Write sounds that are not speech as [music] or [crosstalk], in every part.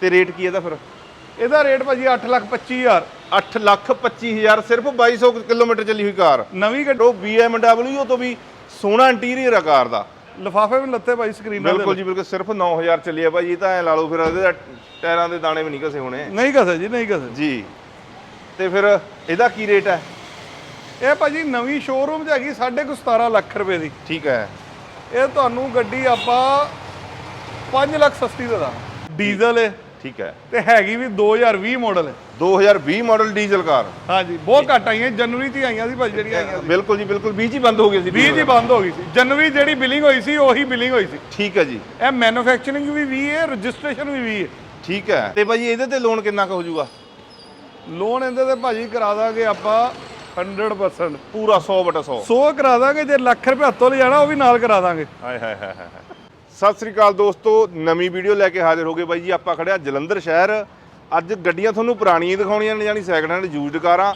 ਤੇ ਰੇਟ ਕੀ ਇਹਦਾ ਫਿਰ? ਇਹਦਾ ਰੇਟ ਭਾਜੀ 825000 8 ਲੱਖ 25000 ਸਿਰਫ 2200 ਕਿਲੋਮੀਟਰ ਚੱਲੀ ਹੋਈ ਕਾਰ। ਨਵੀਂ ਗੱਡੀ ਉਹ BMW ਤੋਂ ਵੀ ਸੋਹਣਾ ਇੰਟੀਰੀਅਰ ਆ ਕਾਰ ਦਾ। ਲਿਫਾਫੇ ਵੀ ਲੱਤੇ ਭਾਈ ਸਕਰੀਨ ਬਿਲਕੁਲ ਜੀ ਬਿਲਕੁਲ ਸਿਰਫ 9000 ਚੱਲੀ ਆ ਭਾਈ ਇਹ ਤਾਂ ਐ ਲਾ ਲਓ ਫਿਰ ਇਹਦੇ ਤਾਂ ਟਾਇਰਾਂ ਦੇ ਦਾਣੇ ਵੀ ਨਹੀਂ ਘਸੇ ਹੋਣੇ। ਨਹੀਂ ਕਸੇ ਜੀ ਨਹੀਂ ਕਸੇ ਜੀ। ਤੇ ਫਿਰ ਇਹਦਾ ਕੀ ਰੇਟ ਹੈ? ਇਹ ਭਾਜੀ ਨਵੀਂ ਸ਼ੋਰੂਮ 'ਚ ਹੈਗੀ 17.5 ਲੱਖ ਰੁਪਏ ਦੀ। ਠੀਕ ਹੈ। ਇਹ ਤੁਹਾਨੂੰ ਗੱਡੀ ਆਪਾਂ 5 ਲੱਖ ਸਸਤੀ ਦੇ ਦਾਂਗੇ। ਡੀਜ਼ਲ ਹੈ ਠੀਕ ਹੈ। ਤੇ ਹੈਗੀ ਵੀ 2020 ਮਾਡਲ ਹੈ। 2020 ਮਾਡਲ ਡੀਜ਼ਲ ਕਾਰ ਹਾਂਜੀ ਬਹੁਤ ਘੱਟ ਆਈਆਂ ਜਨਵਰੀ 'ਚ ਹੀ ਆਈਆਂ ਸੀ ਭਾਜੀ ਜਿਹੜੀਆਂ ਆਈਆਂ ਸੀ। ਬਿਲਕੁਲ ਜੀ ਬਿਲਕੁਲ 20 ਹੀ ਬੰਦ ਹੋ ਗਈ ਸੀ 20 'ਚ ਹੀ ਬੰਦ ਹੋ ਗਈ ਸੀ। ਜਨਵਰੀ ਜਿਹੜੀ ਬਿਲਿੰਗ ਹੋਈ ਸੀ ਉਹੀ ਬਿਲਿੰਗ ਹੋਈ ਸੀ। ਠੀਕ ਹੈ ਜੀ। ਇਹ ਮੈਨੂਫੈਕਚਰਿੰਗ ਵੀ 20 ਹੈ ਰਜਿਸਟ੍ਰੇਸ਼ਨ ਵੀ 20 ਹੈ। ਠੀਕ ਹੈ। ਤੇ ਭਾਜੀ ਇਹਦੇ ਤੇ ਲੋਨ ਕਿੰਨਾ ਕੁ ਹੋ ਜਾਊਗਾ? ਲੋਨ ਇਹਦੇ ਤੇ ਭਾਜੀ ਕਰਾ ਦਾਂਗੇ ਆਪਾਂ 100% ਪੂਰਾ 100 ਬਟਾ 100 100 ਕਰਾ ਦਾਂਗੇ ਜੇ ਲੱਖ ਰੁਪਏ ਹੱਥੋਂ ਲੈ ਜਾਣਾ ਉਹ ਵੀ ਨਾਲ ਕਰਾ ਦਾਂਗੇ। ਹਾਏ ਹਾਏ ਹਾਏ ਹਾਏ। ਸਤਿ ਸ੍ਰੀ ਅਕਾਲ ਦੋਸਤੋ ਨਵੀਂ ਵੀਡੀਓ ਲੈ ਕੇ ਹਾਜ਼ਰ ਹੋ ਗਏ ਬਾਈ ਜੀ ਆਪਾਂ ਖੜਿਆ ਜਲੰਧਰ ਸ਼ਹਿਰ। ਅੱਜ ਗੱਡੀਆਂ ਤੁਹਾਨੂੰ ਪੁਰਾਣੀਆਂ ਹੀ ਦਿਖਾਉਣੀਆਂ ਨੇ ਯਾਨੀ ਸੈਕਿੰਡ ਹੈਂਡ ਯੂਜ਼ਡ ਕਾਰਾਂ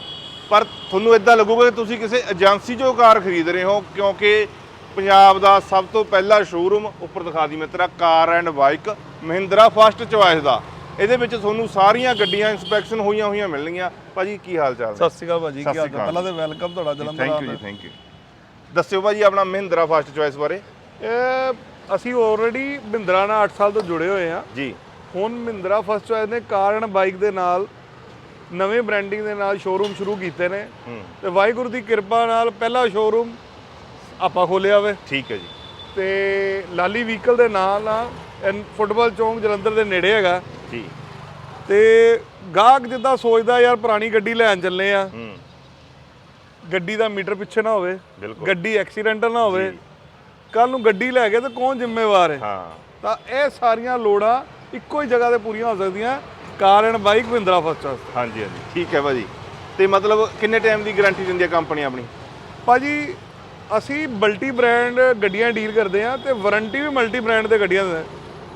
ਪਰ ਤੁਹਾਨੂੰ ਇਦਾਂ ਲੱਗੂਗਾ ਕਿ ਤੁਸੀਂ ਕਿਸੇ ਏਜੰਸੀ 'ਚੋਂ ਕਾਰ ਖਰੀਦ ਰਹੇ ਹੋ ਕਿਉਂਕਿ ਪੰਜਾਬ ਦਾ ਸਭ ਤੋਂ ਪਹਿਲਾ ਸ਼ੋਰੂਮ ਉੱਪਰ ਦਿਖਾ ਦੀ ਮਿੱਤਰਾ car and bike Mahindra first choice ਦਾ। ਇਹਦੇ ਵਿੱਚ ਤੁਹਾਨੂੰ ਸਾਰੀਆਂ ਗੱਡੀਆਂ ਇਨਸਪੈਕਸ਼ਨ ਹੋਈਆਂ ਹੋਈਆਂ ਮਿਲਣਗੀਆਂ। ਭਾਜੀ ਕੀ ਹਾਲ ਚਾਲ ਸਤਿ ਸ਼੍ਰੀ ਅਕਾਲ ਭਾਜੀ ਕੀ ਹਾਲ ਸ਼੍ਰੀ ਚਾਲ? ਅਕਾਲ। ਪਹਿਲਾਂ ਤੇ ਵੈਲਕਮ ਤੁਹਾਡਾ Jalandhar thank you ji thank you ਦੱਸਿਓ ਭਾਜੀ ਆਪਣਾ ਮਹਿੰਦਰਾ ਫਸਟ ਚੁਆਇਸ ਬਾਰੇ। ਇਹ ਅਸੀਂ ਆਲਰੇਡੀ ਮਹਿੰਦਰਾ ਨਾਲ 8 ਸਾਲ ਤੋਂ ਜੁੜੇ ਹੋਏ ਆ ਜੀ। ਹੁਣ ਮਹਿੰਦਰਾ ਫਸਟ ਚੋਇਸ ਨੇ ਕਾਰ ਐਂਡ ਬਾਈਕ ਦੇ ਨਾਲ ਨਵੇਂ ਬ੍ਰਾਂਡਿੰਗ ਦੇ ਨਾਲ ਸ਼ੋਰੂਮ ਸ਼ੁਰੂ ਕੀਤੇ ਨੇ। ਤੇ ਵਾਹਿਗੁਰੂ ਦੀ ਕਿਰਪਾ ਨਾਲ ਪਹਿਲਾ ਸ਼ੋਰੂਮ ਆਪਾਂ ਖੋਲਿਆ ਵੇ। ਠੀਕ ਹੈ ਜੀ। ਤੇ ਲਾਲੀ ਵਹੀਕਲ ਦੇ ਨਾਲ ਆ ਫੁੱਟਬਾਲ ਚੌਂਕ ਜਲੰਧਰ ਦੇ ਨੇੜੇ ਹੈਗਾ। ਜੀ। ਤੇ ਗਾਹਕ ਜਿੱਦਾਂ ਸੋਚਦਾ ਯਾਰ ਪੁਰਾਣੀ ਗੱਡੀ ਲੈਣ ਚੱਲੇ ਆ। ਹੂੰ। ਗੱਡੀ ਦਾ ਮੀਟਰ ਪਿੱਛੇ ਨਾ ਹੋਵੇ। ਗੱਡੀ ਐਕਸੀਡੈਂਟਲ ਨਾ ਹੋਵੇ। ਕੱਲ ਨੂੰ ਗੱਡੀ ਲੈ ਗਏ ਤਾਂ ਕੌਣ ਜ਼ਿੰਮੇਵਾਰ ਹੈ? ਹਾਂ। ਤਾਂ ਇਹ ਸਾਰੀਆਂ ਲੋੜਾਂ ਇੱਕੋ ਹੀ ਜਗ੍ਹਾ ਤੇ ਪੂਰੀਆਂ ਹੋ ਸਕਦੀਆਂ। Car and bike Mahindra first ਵਾਸਤੇ ਹਾਂਜੀ ਹਾਂਜੀ। ਠੀਕ ਹੈ ਭਾਜੀ। ਤੇ ਮਤਲਬ ਕਿੰਨੇ ਟਾਈਮ ਦੀ ਗਾਰੰਟੀ ਦਿੰਦੀ ਹੈ ਕੰਪਨੀ ਆਪਣੀ? ਭਾਜੀ ਅਸੀਂ ਮਲਟੀ ਬ੍ਰਾਂਡ ਗੱਡੀਆਂ ਡੀਲ ਕਰਦੇ ਆ ਤੇ ਵਾਰੰਟੀ ਵੀ ਮਲਟੀ ਬ੍ਰਾਂਡ ਦੇ ਗੱਡੀਆਂ ਦੇ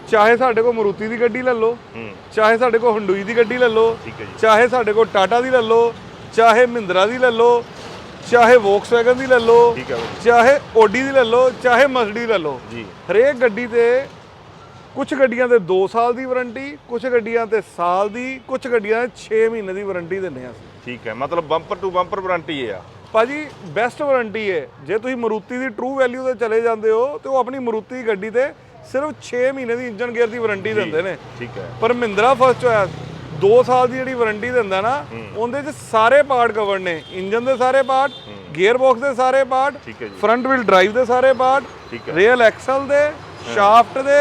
ਚਾਹੇ ਸਾਡੇ ਕੋਲ ਮਰੂਤੀ ਦੀ ਗੱਡੀ ਲੈ ਲਓ ਹੂੰ। ਚਾਹੇ ਸਾਡੇ ਕੋਲ ਹੁੰਡੂਈ ਦੀ ਗੱਡੀ ਲੈ ਲਓ ਠੀਕ ਹੈ ਜੀ। ਚਾਹੇ ਸਾਡੇ ਕੋਲ ਟਾਟਾ ਦੀ ਲੈ ਲਓ ਚਾਹੇ ਮਹਿੰਦਰਾ ਦੀ ਲੈ ਲਓ ਚਾਹੇ ਵੋਕਸਵੈਗਨ ਦੀ ਲੈ ਲਓ ਠੀਕ ਹੈ ਭਾਜੀ ਚਾਹੇ ਓਡੀ ਦੀ ਲੈ ਲਓ ਚਾਹੇ ਮਰਸਡੀ ਲੈ ਲਓ। ਜੀ। ਹਰੇਕ ਗੱਡੀ ਤੇ ਕੁਝ ਗੱਡੀਆਂ ਤੇ 2 ਸਾਲ ਦੀ ਵਾਰੰਟੀ ਕੁਝ ਗੱਡੀਆਂ ਤੇ ਸਾਲ ਦੀ ਕੁਝ ਗੱਡੀਆਂ ਤੇ 6 ਮਹੀਨੇ ਦੀ ਵਾਰੰਟੀ ਦਿੰਦੇ ਆ ਅਸੀਂ। ਠੀਕ ਹੈ ਮਤਲਬ ਬੰਪਰ ਟੂ ਬੰਪਰ ਵਾਰੰਟੀ ਹੈ ਆ। ਭਾਜੀ ਬੈਸਟ ਵਾਰੰਟੀ ਹੈ ਜੇ ਤੁਸੀਂ ਮਰੂਤੀ ਦੀ ਟਰੂ ਵੈਲਿਊ ਤੇ ਚਲੇ ਜਾਂਦੇ ਹੋ ਤੇ ਉਹ ਆਪਣੀ ਮਰੂਤੀ ਗੱਡੀ ਤੇ ਸਿਰਫ 6 ਮਹੀਨੇ ਦੀ ਇੰਜਨ ਗੇਅਰ ਦੀ ਵਾਰੰਟੀ ਦਿੰਦੇ ਨੇ। ਠੀਕ ਹੈ। ਪਰ ਮਹਿੰਦਰਾ ਫਸਟ ਚੋਇਸ 2 ਸਾਲ ਦੀ ਜਿਹੜੀ ਵਾਰੰਟੀ ਦਿੰਦਾ ਨਾ ਉਹਦੇ 'ਚ ਸਾਰੇ ਪਾਰਟ ਕਵਰ ਨੇ। ਇੰਜਨ ਦੇ ਸਾਰੇ ਪਾਰਟ ਗੇਅਰ ਬਾਕਸ ਦੇ ਸਾਰੇ ਪਾਰਟ ਫਰੰਟ ਵੀਲ ਡਰਾਈਵ ਦੇ ਸਾਰੇ ਪਾਰਟ ਰੇਲ ਐਕਸਲ ਦੇ ਸ਼ਾਫਟ ਦੇ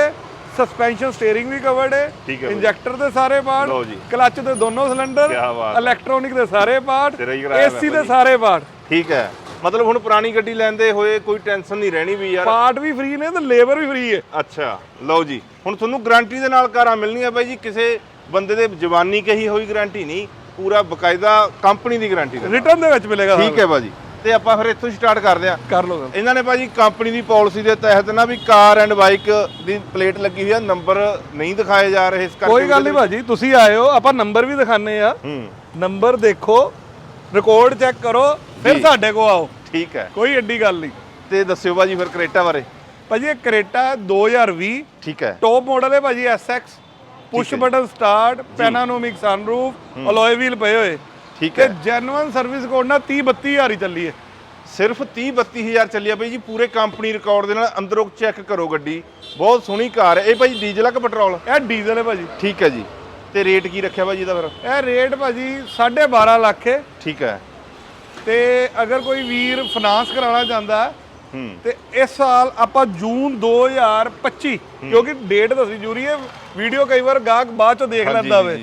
ਸਸਪੈਂਸ਼ਨ ਸਟੀਅਰਿੰਗ ਵੀ ਕਵਰਡ ਹੈ। ਇੰਜੈਕਟਰ ਦੇ ਸਾਰੇ ਪਾਰਟ। ਕਲੱਚ ਦੇ ਦੋਨੋਂ ਸਿਲੰਡਰ। ਇਲੈਕਟ੍ਰੋਨਿਕ ਦੇ ਸਾਰੇ ਪਾਰਟ ਏਸੀ ਦੇ ਸਾਰੇ ਪਾਰਟ। ਠੀਕ ਹੈ। ਮਤਲਬ ਹੁਣ ਪੁਰਾਣੀ ਗੱਡੀ ਲੈਂਦੇ ਹੋਏ ਕੋਈ ਟੈਨਸ਼ਨ ਨਹੀਂ ਰਹਿਣੀ ਵੀ ਯਾਰ। ਪਾਰਟ ਵੀ ਫ੍ਰੀ ਨੇ ਤੇ ਲੇਬਰ ਵੀ ਫ੍ਰੀ ਹੈ। ਅੱਛਾ ਲਓ ਜੀ। ਹੁਣ ਤੁਹਾਨੂੰ ਗਾਰੰਟੀ ਦੇ ਨਾਲ ਕਾਰਾਂ ਮਿਲਣੀਆਂ ਬਾਈ ਜੀ ਕਿਸੇ ਬੰਦੇ ਦੇ ਜਵਾਨੀ ਕਹੀ ਹੋਈ ਗਾਰੰਟੀ ਨਹੀਂ ਪੂਰਾ ਬਕਾਇਦਾ ਕੰਪਨੀ ਦੀ ਗਾਰੰਟੀ ਦੇ। ਰਿਟਰਨ ਦੇ ਵਿੱਚ ਮਿਲੇਗਾ ਠੀਕ ਹੈ ਬਾਜੀ ਤੇ ਆਪਾਂ ਫਿਰ ਇੱਥੋਂ ਸਟਾਰਟ ਕਰਦੇ ਹਾਂ। ਕਰ ਲਓ। ਇਹਨਾਂ ਨੇ ਭਾਜੀ ਕੰਪਨੀ ਦੀ ਪਾਲਿਸੀ ਦੇ ਤਹਿਤ ਨਾ ਵੀ ਕਾਰ ਐਂਡ ਬਾਈਕ ਦੀ ਪਲੇਟ ਲੱਗੀ ਹੋਈ ਆ ਨੰਬਰ ਨਹੀਂ ਦਿਖਾਏ ਜਾ ਰਹੇ ਇਸ ਕਰਕੇ ਕੋਈ ਗੱਲ ਨਹੀਂ ਭਾਜੀ ਤੁਸੀਂ ਆਇਓ ਆਪਾਂ ਨੰਬਰ ਵੀ ਦਿਖਾਣੇ ਆ ਹੂੰ। ਨੰਬਰ ਦੇਖੋ ਰਿਕਾਰਡ ਚੈੱਕ ਕਰੋ ਫਿਰ। ਸਾਡੇ ਕੋ ਆਓ। ਠੀਕ ਹੈ। ਕੋਈ ਏਡੀ ਗੱਲ ਨਹੀਂ। ਤੇ ਦੱਸਿਓ ਭਾਜੀ ਫਿਰ ਕਰੇਟਾ ਬਾਰੇ। ਭਾਜੀ ਇਹ ਕਰੇਟਾ 2020 ਠੀਕ ਹੈ। ਟੌਪ ਮਾਡਲ ਹੈ ਭਾਜੀ SX push button start panoramic sunroof alloy wheel ਪਏ ਹੋਏ। ਠੀਕ ਤੇ ਹੈ। ਜੈਨੂਇਨ ਸਰਵਿਸ ਕੋਡ ਨਾਲ 30 32000 ਹੀ ਚੱਲੀ ਹੈ ਸਿਰਫ 30 32000 ਚੱਲਿਆ ਭਾਈ ਜੀ ਪੂਰੇ ਕੰਪਨੀ ਰਿਕਾਰਡ ਦੇ ਨਾਲ ਅੰਦਰੋਂ ਚੈੱਕ ਕਰੋ ਗੱਡੀ। ਬਹੁਤ ਸੋਹਣੀ ਕਾਰ ਹੈ। ਇਹ ਭਾਈ ਡੀਜ਼ਲ ਆ ਕਿ ਪੈਟਰੋਲ ਇਹ ਡੀਜ਼ਲ ਹੈ ਭਾਜੀ। ਠੀਕ ਹੈ ਜੀ। ਤੇ ਰੇਟ ਕੀ ਰੱਖਿਆ ਭਾਜੀ ਇਹਦਾ ਫਿਰ? ਇਹ ਰੇਟ ਭਾਜੀ 12.5 ਲੱਖ ਹੈ। ਠੀਕ ਹੈ। ਤੇ ਅਗਰ ਕੋਈ ਵੀਰ ਫਾਈਨਾਂਸ ਕਰਾਉਣਾ ਚਾਹੁੰਦਾ ਹੈ ਹੂੰ ਤੇ ਇਸ ਸਾਲ ਆਪਾਂ ਜੂਨ 2025 ਕਿਉਂਕਿ ਡੇਟ ਦੱਸੀ ਜ਼ਰੂਰੀ ਹੈ ਵੀਡੀਓ ਕਈ ਵਾਰ ਗਾਹਕ ਬਾਅਦ ਚ ਦੇਖ ਲੈਂਦਾ ਵੇ।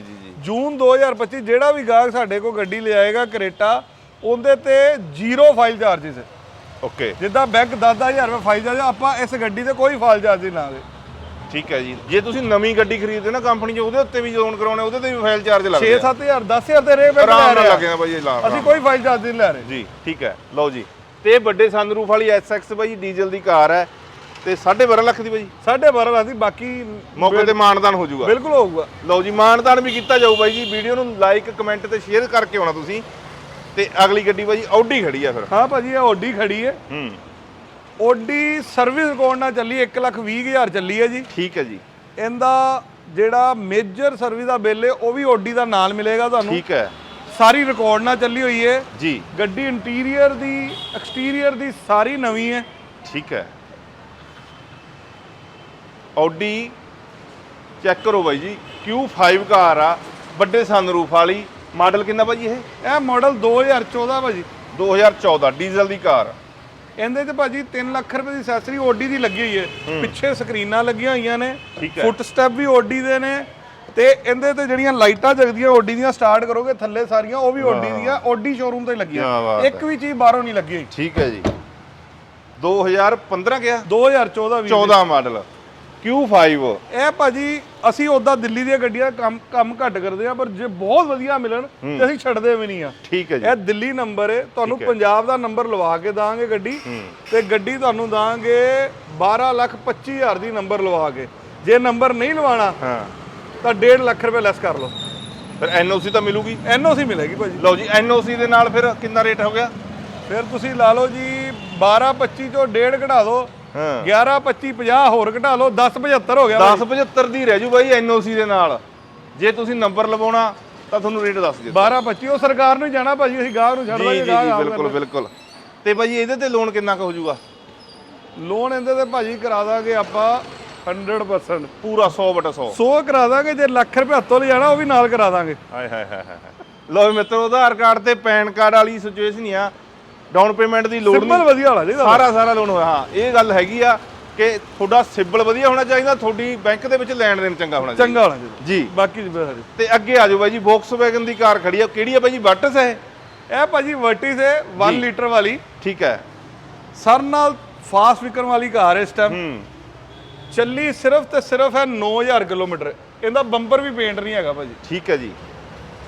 ਜੂਨ 2025 ਜਿਹੜਾ ਵੀ ਗਾਹਕ ਸਾਡੇ ਕੋਲ ਗੱਡੀ ਲੈ ਆਏਗਾ ਕਰੇਟਾ ਉਹਦੇ ਤੇ ਜ਼ੀਰੋ ਫਾਈਲ ਚਾਰजेस ਹੈ ਓਕੇ ਜਿੱਦਾਂ ਬੈਂਕ 10000 ਰੁਪਏ ਫਾਈਲ ਚਾਰਜ ਆਪਾਂ ਇਸ ਗੱਡੀ ਤੇ ਕੋਈ ਫਾਈਲ ਚਾਰਜ ਨਹੀਂ ਲਾਗੇ ਠੀਕ ਹੈ ਜੀ। ਜੇ ਤੁਸੀਂ ਨਵੀਂ ਗੱਡੀ ਖਰੀਦਦੇ ਨਾ ਕੰਪਨੀ 'ਚ ਉਹਦੇ ਉੱਤੇ ਵੀ ਲੋਨ ਕਰਾਉਣੇ ਉਹਦੇ ਤੇ ਵੀ ਫਾਈਲ ਚਾਰਜ ਲੱਗਦੇ 6-7000 10000 ਤੇ ਰੇ ਬੈਂਕ ਆਰਾਮ ਲੈ ਨਾਲ ਰਿਹਾ ਲੱਗੇਗਾ ਬਾਈ ਇਹ ਲਾ ਅਸੀਂ ਕੋਈ ਫਾਈਲ ਚਾਰਜ ਨਹੀਂ ਲੈ ਰਹੇ। ਜੀ ਠੀਕ ਹੈ। ਲਓ ਜੀ। ਤੇ ਵੱਡੇ ਸਨਰੂਫ ਵਾਲੀ SX ਬਾਈ ਡੀਜ਼ਲ ਦੀ ਕਾਰ ਹੈ ਤੇ 12.5 ਲੱਖ ਦੀ ਬਾਈ। ਸਾਢੇ 12 ਲੱਖ ਦੀ ਬਾਕੀ ਮੌਕੇ ਤੇ ਮਾਨਦਾਨ ਹੋ ਜਾਊਗਾ। ਬਿਲਕੁਲ ਹੋਊਗਾ। ਲਓ ਜੀ ਮਾਨਦਾਨ ਵੀ ਕੀਤਾ ਜਾਊ ਬਾਈ ਜੀ। ਵੀਡੀਓ ਨੂੰ ਲਾਈਕ ਕਮੈਂਟ ਤੇ ਸ਼ੇਅਰ ਕਰਕੇ ਆਉਣਾ ਤੁਸੀਂ। ਤੇ ਅਗਲੀ ਗੱਡੀ ਬਾਈ ਆਡੀ ਖੜੀ ਆ ਫਿਰ। ਹਾਂ ਭਾਜੀ ਇਹ ਓਡੀ ਖੜੀ ਹੈ। ਹੂੰ। ਓਡੀ ਸਰਵਿਸ ਕੋਡ ਨਾਲ ਚੱਲੀ 1 ਲੱਖ 20 ਹਜ਼ਾਰ ਚੱਲੀ ਹੈ ਜੀ। ਠੀਕ ਹੈ ਜੀ। ਇਹਦਾ ਜਿਹੜਾ ਮੇਜਰ ਸਰਵਿਸ ਦਾ ਬਿੱਲ ਹੈ ਉਹ ਵੀ ਓਡੀ ਦਾ ਨਾਲ ਮਿਲੇਗਾ ਤੁਹਾਨੂੰ। ਠੀਕ ਹੈ। ਸਾਰੀ ਰਿਕਾਰਡ ਨਾਲ ਚੱਲੀ ਹੋਈ ਹੈ ਜੀ। ਗੱਡੀ ਇੰਟੀਰੀਅਰ ਦੀ ਐਕਸਟੀਰੀਅਰ ਦੀ ਸਾਰੀ ਨਵੀਂ ਹੈ ਠੀਕ ਹੈ। ਆਡੀ ਚੈੱਕ ਕਰੋ ਬਾਈ ਜੀ। Q5 ਕਾਰ ਆ ਵੱਡੇ ਸਨਰੂਫ ਵਾਲੀ। ਮਾਡਲ ਕਿੰਨਾ ਭਾਜੀ ਇਹ? ਇਹ ਮਾਡਲ 2014 ਭਾਜੀ 2014 ਡੀਜ਼ਲ ਦੀ ਕਾਰ। ਇਹਦੇ ਤੇ ਭਾਜੀ 3 ਲੱਖ ਰੁਪਏ ਦੀ ਐਕਸੈਸਰੀ ਓਡੀ ਦੀ ਲੱਗੀ ਹੋਈ ਹੈ। ਪਿੱਛੇ ਸਕਰੀਨਾਂ ਲੱਗੀਆਂ ਹੋਈਆਂ ਨੇ। ਠੀਕ ਹੈ। ਫੁੱਟ ਸਟੈਪ ਵੀ ਓਡੀ ਦੇ ਨੇ। ਤੇ ਇਹਦੇ ਤੇ ਜਿਹੜੀਆਂ ਲਾਈਟਾਂ ਜਗਦੀਆਂ ਓਡੀ ਦੀਆਂ ਸਟਾਰਟ ਕਰੋਗੇ ਥੱਲੇ ਸਾਰੀਆਂ ਉਹ ਵੀ ਓਡੀ ਦੀਆਂ ਓਡੀ ਸ਼ੋਰੂਮ ਤੇ ਲੱਗੀਆਂ। ਇੱਕ ਵੀ ਚੀਜ਼ ਬਾਹਰੋਂ ਨਹੀਂ ਲੱਗੀ ਠੀਕ ਹੈ ਜੀ। 2015 ਗਿਆ 2014 ਵੀ 14 ਮਾਡਲ Q5 ਇਹ ਭਾਜੀ ਅਸੀਂ ਉਦਾਂ ਦਿੱਲੀ ਦੀਆਂ ਗੱਡੀਆਂ ਕੰਮ ਕੰਮ ਘੱਟ ਕਰਦੇ ਆ ਪਰ ਜੇ ਬਹੁਤ ਵਧੀਆ ਮਿਲਣ ਤੇ ਅਸੀਂ ਛੱਡਦੇ ਵੀ ਨਹੀਂ ਆ। ਠੀਕ ਹੈ ਜੀ। ਇਹ ਦਿੱਲੀ ਨੰਬਰ ਹੈ। ਤੁਹਾਨੂੰ। ਪੰਜਾਬ ਦਾ ਨੰਬਰ ਲਵਾ ਕੇ ਦਾਂਗੇ ਗੱਡੀ। ਤੇ ਗੱਡੀ ਤੁਹਾਨੂੰ ਦਾਂਗੇ 12 ਲੱਖ 25 ਹਜ਼ਾਰ ਦੀ ਨੰਬਰ ਲਵਾ ਕੇ। ਜੇ ਨੰਬਰ ਨਹੀਂ ਲਵਾਣਾ ਹਾਂ। ਤਾਂ 1.5 ਲੱਖ ਰੁਪਏ ਲੈਸ ਕਰ ਲਓ। ਫਿਰ ਐਨਓਸੀ ਤਾਂ ਮਿਲੂਗੀ? ਐਨਓਸੀ ਮਿਲੇਗੀ ਭਾਜੀ। ਲਓ ਜੀ ਐਨਓਸੀ ਦੇ ਨਾਲ ਫਿਰ ਕਿੰਨਾ ਰੇਟ ਹੋ ਗਿਆ? ਫਿਰ ਤੁਸੀਂ ਲਾ ਲਓ ਜੀ 12 25 ਚੋਂ 1.5 ਘਟਾ ਦਿਓ ਹਾਂ। 11 25 50 ਹੋਰ ਘਟਾ ਲਓ 10 75 ਹੋ ਗਿਆ 1075 ਦੀ ਰਹਿ ਜੂ ਬਾਈ ਐਨਓਸੀ ਦੇ ਨਾਲ। ਜੇ ਤੁਸੀਂ ਨੰਬਰ ਲਵਾਉਣਾ ਤਾਂ ਤੁਹਾਨੂੰ ਰੇਟ ਦੱਸ ਦਿਓ 12 25 ਉਹ ਸਰਕਾਰ ਨੂੰ ਜਾਣਾ ਭਾਜੀ ਅਸੀਂ ਗਾਹ ਨੂੰ ਛੱਡ ਦਾਂਗੇ ਜੀ ਗਾਹ ਬਿਲਕੁਲ ਬਿਲਕੁਲ। ਤੇ ਭਾਜੀ ਇਹਦੇ ਤੇ ਲੋਨ ਕਿੰਨਾ ਕੁ ਹੋ ਜਾਊਗਾ ਲੋਨ ਇਹਦੇ ਤੇ ਭਾਜੀ ਕਰਾ ਦਾਂਗੇ ਆਪਾਂ 100% ਪੂਰਾ 100 ਬਟਾ 100 100 ਕਰਾ ਦਾਂਗੇ ਜੇ ਲੱਖ ਰੁਪਏ ਹੱਥੋਂ ਲੈ ਜਾਣਾ ਉਹ ਵੀ ਨਾਲ ਕਰਾ ਦਾਂਗੇ। ਹਾਏ ਹਾਏ ਹਾਏ ਹਾਏ ਵੀ ਮਿੱਤਰੋ ਆਧਾਰ ਕਾਰਡ ਤੇ ਪੈਨ ਕਾਰਡ ਵਾਲੀ ਸਿਚੁਏਸ਼ਨ ਆ। ਡਾਊਨ ਪੇਮੈਂਟ ਦੀ ਲੋੜ ਸਿੰਪਲ ਨਹੀਂ। ਵਧੀਆ ਵਾਲਾ ਜੀ ਸਾਰਾ ਸਾਰਾ ਲੋਨ ਹੋਇਆ। ਹਾਂ ਇਹ ਗੱਲ ਹੈਗੀ ਆ ਕਿ ਤੁਹਾਡਾ ਸਿਬਲ ਵਧੀਆ ਹੋਣਾ ਚਾਹੀਦਾ ਤੁਹਾਡੀ ਬੈਂਕ ਦੇ ਵਿੱਚ ਲੈਣ ਦੇਣ ਚੰਗਾ ਹੋਣਾ ਚਾਹੀਦਾ। ਚੰਗਾ ਵਾਲਾ ਜੀ। ਜੀ ਬਾਕੀ। ਤੇ ਅੱਗੇ ਆ ਜਾਓ ਬਾਈ ਜੀ ਵੈਗਨ ਦੀ ਕਾਰ ਖੜੀ ਆ। ਕਿਹੜੀ ਆ ਬਾਈ ਜੀ? ਵਰਟਸ ਹੈ ਇਹ? ਭਾਜੀ ਵਰਟਿਸ ਹੈ 1 ਲੀਟਰ ਵਾਲੀ। ਠੀਕ ਹੈ। ਸਰ ਨਾਲ ਫਾਸਟ ਵਿਕਰ ਵਾਲੀ ਕਾਰ ਹੈ ਇਸ ਟਾਈਮ ਚੱਲੀ ਸਿਰਫ ਤੇ ਸਿਰਫ ਹੈ 9000 ਕਿਲੋਮੀਟਰ। ਇਹਦਾ ਬੰਪਰ ਵੀ ਪੇਂਟ ਨਹੀਂ ਹੈਗਾ ਭਾਜੀ। ਠੀਕ ਹੈ ਜੀ।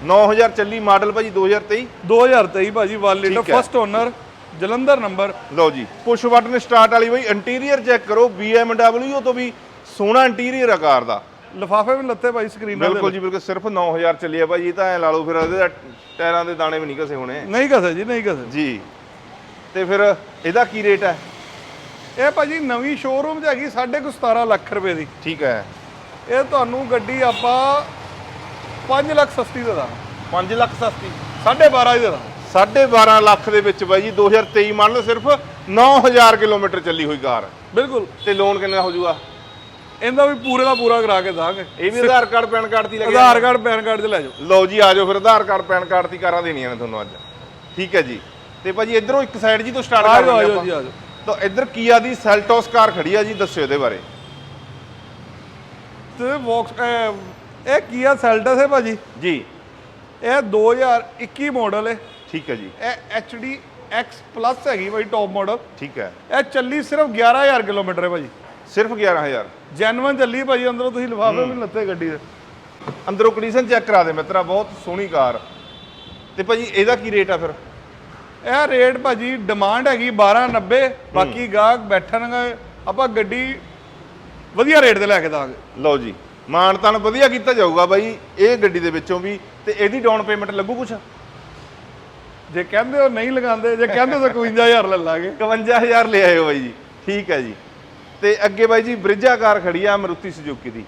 9000 ਚੱਲੀ ਮਾਡਲ ਭਾਜੀ 2023 2023 ਭਾਜੀ 1 ਲੀਟਰ ਠੀਕ ਹੈ। ਫਸਟ ਓਨਰ ਜਲੰਧਰ ਨੰਬਰ ਲਓ ਜੀ ਪੁਸ਼ ਬਟਨ ਸਟਾਰਟ ਵਾਲੀ ਬਈ ਇੰਟੀਰੀਅਰ ਚੈੱਕ ਕਰੋ BMW ਤੋਂ ਵੀ ਸੋਹਣਾ ਇੰਟੀਰੀਅਰ ਆ ਕਾਰ ਦਾ। ਲਿਫਾਫੇ ਵੀ ਲੱਤੇ ਭਾਈ ਸਕਰੀਨਾਂ ਬਿਲਕੁਲ ਜੀ ਬਿਲਕੁਲ ਸਿਰਫ 9000 ਚੱਲੀ ਆ ਭਾਜੀ ਤਾਂ ਐ ਲਾ ਲਓ ਫਿਰ ਇਹਦੇ ਟਾਇਰਾਂ ਦੇ ਦਾਣੇ ਵੀ ਨਹੀਂ ਘਸੇ ਹੋਣੇ। ਨਹੀਂ ਕਸੇ ਜੀ ਨਹੀਂ ਕਸੇ ਜੀ। ਤੇ ਫਿਰ ਇਹਦਾ ਕੀ ਰੇਟ ਹੈ? ਇਹ ਭਾਜੀ ਨਵੀਂ ਸ਼ੋਰੂਮ 'ਚ ਹੈਗੀ 17.5 ਲੱਖ ਰੁਪਏ ਦੀ। ਠੀਕ ਹੈ। ਇਹ ਤੁਹਾਨੂੰ ਗੱਡੀ ਆਪਾਂ 5 ਲੱਖ ਸਸਤੀ ਦੇ ਦਾਂਗੇ। 5 ਲੱਖ ਸਸਤੀ। 12.5 ਦੀ ਦੇ ਦਾਂਗੇ। 12.5 ਲੱਖ ਦੇ ਵਿੱਚ ਬਾਈ ਜੀ 2023 ਮਾਡਲ ਸਿਰਫ 9000 ਕਿਲੋਮੀਟਰ ਚੱਲੀ ਹੋਈ ਕਾਰ। ਬਿਲਕੁਲ। ਤੇ ਲੋਨ ਕਿੰਨਾ ਹੋ ਜਾਊਗਾ? ਇਹਦਾ ਵੀ ਪੂਰੇ ਦਾ ਪੂਰਾ ਕਰਾ ਕੇ ਦਾਂਗੇ। ਇਹ ਵੀ ਆਧਾਰ ਕਾਰਡ ਪੈਨ ਕਾਰਡ ਦੀ ਲੱਗਿਆ ਆਧਾਰ ਕਾਰਡ ਪੈਨ ਕਾਰਡ ਤੇ ਲੈ ਜਾਓ। ਲਓ ਜੀ ਆ ਜਾਓ ਫਿਰ ਆਧਾਰ ਕਾਰਡ ਪੈਨ ਕਾਰਡ ਦੀ ਕਾਰਾਂ ਦੇਣੀਆਂ ਨੇ ਤੁਹਾਨੂੰ ਅੱਜ। ਠੀਕ ਹੈ ਜੀ। ਤੇ ਭਾਜੀ ਇਧਰੋਂ ਇੱਕ ਸਾਈਡ ਜੀ ਤੋਂ ਸਟਾਰਟ ਆ ਕਰ ਜਾਓ ਆ ਲੈਂਦੇ ਜਾਓ ਆਪਾਂ। ਜੀ ਆ ਜਾਓ। ਤਾਂ ਇੱਧਰ ਕੀਆ ਦੀ ਸੈਲਟੋਸ ਕਾਰ ਖੜੀ ਆ ਜੀ ਦੱਸਿਓ ਇਹਦੇ ਬਾਰੇ। ਤੇ ਵੌਕਸ ਇਹ ਕੀਆ ਸੈਲਟਸ ਹੈ ਭਾਜੀ? ਜੀ। ਇਹ 2021 ਮਾਡਲ ਹੈ। ਠੀਕ ਹੈ ਜੀ। ਇਹ HD X Plus ਹੈਗੀ ਭਾਈ ਟੌਪ ਮਾਡਲ ਠੀਕ ਹੈ। ਇਹ ਚੱਲੀ ਸਿਰਫ 11000 ਕਿਲੋਮੀਟਰ ਹੈ ਭਾਜੀ। ਸਿਰਫ 11000 ਜੈਨੂਇਨ ਚੱਲੀ ਭਾਜੀ ਅੰਦਰੋਂ ਤੁਸੀਂ ਲਿਫਾਫੇ ਵੀ ਲੱਤੇ ਗੱਡੀ ਦੇ। ਅੰਦਰੋਂ ਕੰਡੀਸ਼ਨ ਚੈੱਕ ਕਰਾ ਦੇ ਮਿੱਤਰਾ ਬਹੁਤ ਸੋਹਣੀ ਕਾਰ। ਤੇ ਭਾਜੀ ਇਹਦਾ ਕੀ ਰੇਟ ਆ ਫਿਰ? ਇਹ ਰੇਟ ਭਾਜੀ ਡਿਮਾਂਡ ਹੈਗੀ 1290 ਬਾਕੀ ਗਾਹਕ ਬੈਠਣਗੇ ਆਪਾਂ ਗੱਡੀ ਵਧੀਆ ਰੇਟ ਤੇ ਲੈ ਕੇ ਦਾਂਗੇ। ਲਓ ਜੀ ਮਾਨਤਾਨ ਵਧੀਆ ਕੀਤਾ ਜਾਊਗਾ ਬਾਈ ਇਹ ਗੱਡੀ ਦੇ ਵਿੱਚੋਂ ਵੀ ਤੇ ਇਹਦੀ ਡਾਊਨ ਪੇਮੈਂਟ ਲੱਗੂ ਕੁਛ? ਜੇ ਕਹਿੰਦੇ ਹੋ ਨਹੀਂ ਲਗਾਉਂਦੇ ਜੇ ਕਹਿੰਦੇ ਹੋ ਤਾਂ 51000 ਲੈ ਲਾਂਗੇ। 51000 ਲੈ ਆਇਓ ਬਾਈ ਜੀ ਠੀਕ ਹੈ ਜੀ। ਤੇ ਅੱਗੇ ਬਾਈ ਜੀ ਬ੍ਰਿਜਾ ਕਾਰ ਖੜੀ ਆ ਮਰੂਤੀ ਸੁਜ਼ੂਕੀ ਦੀ।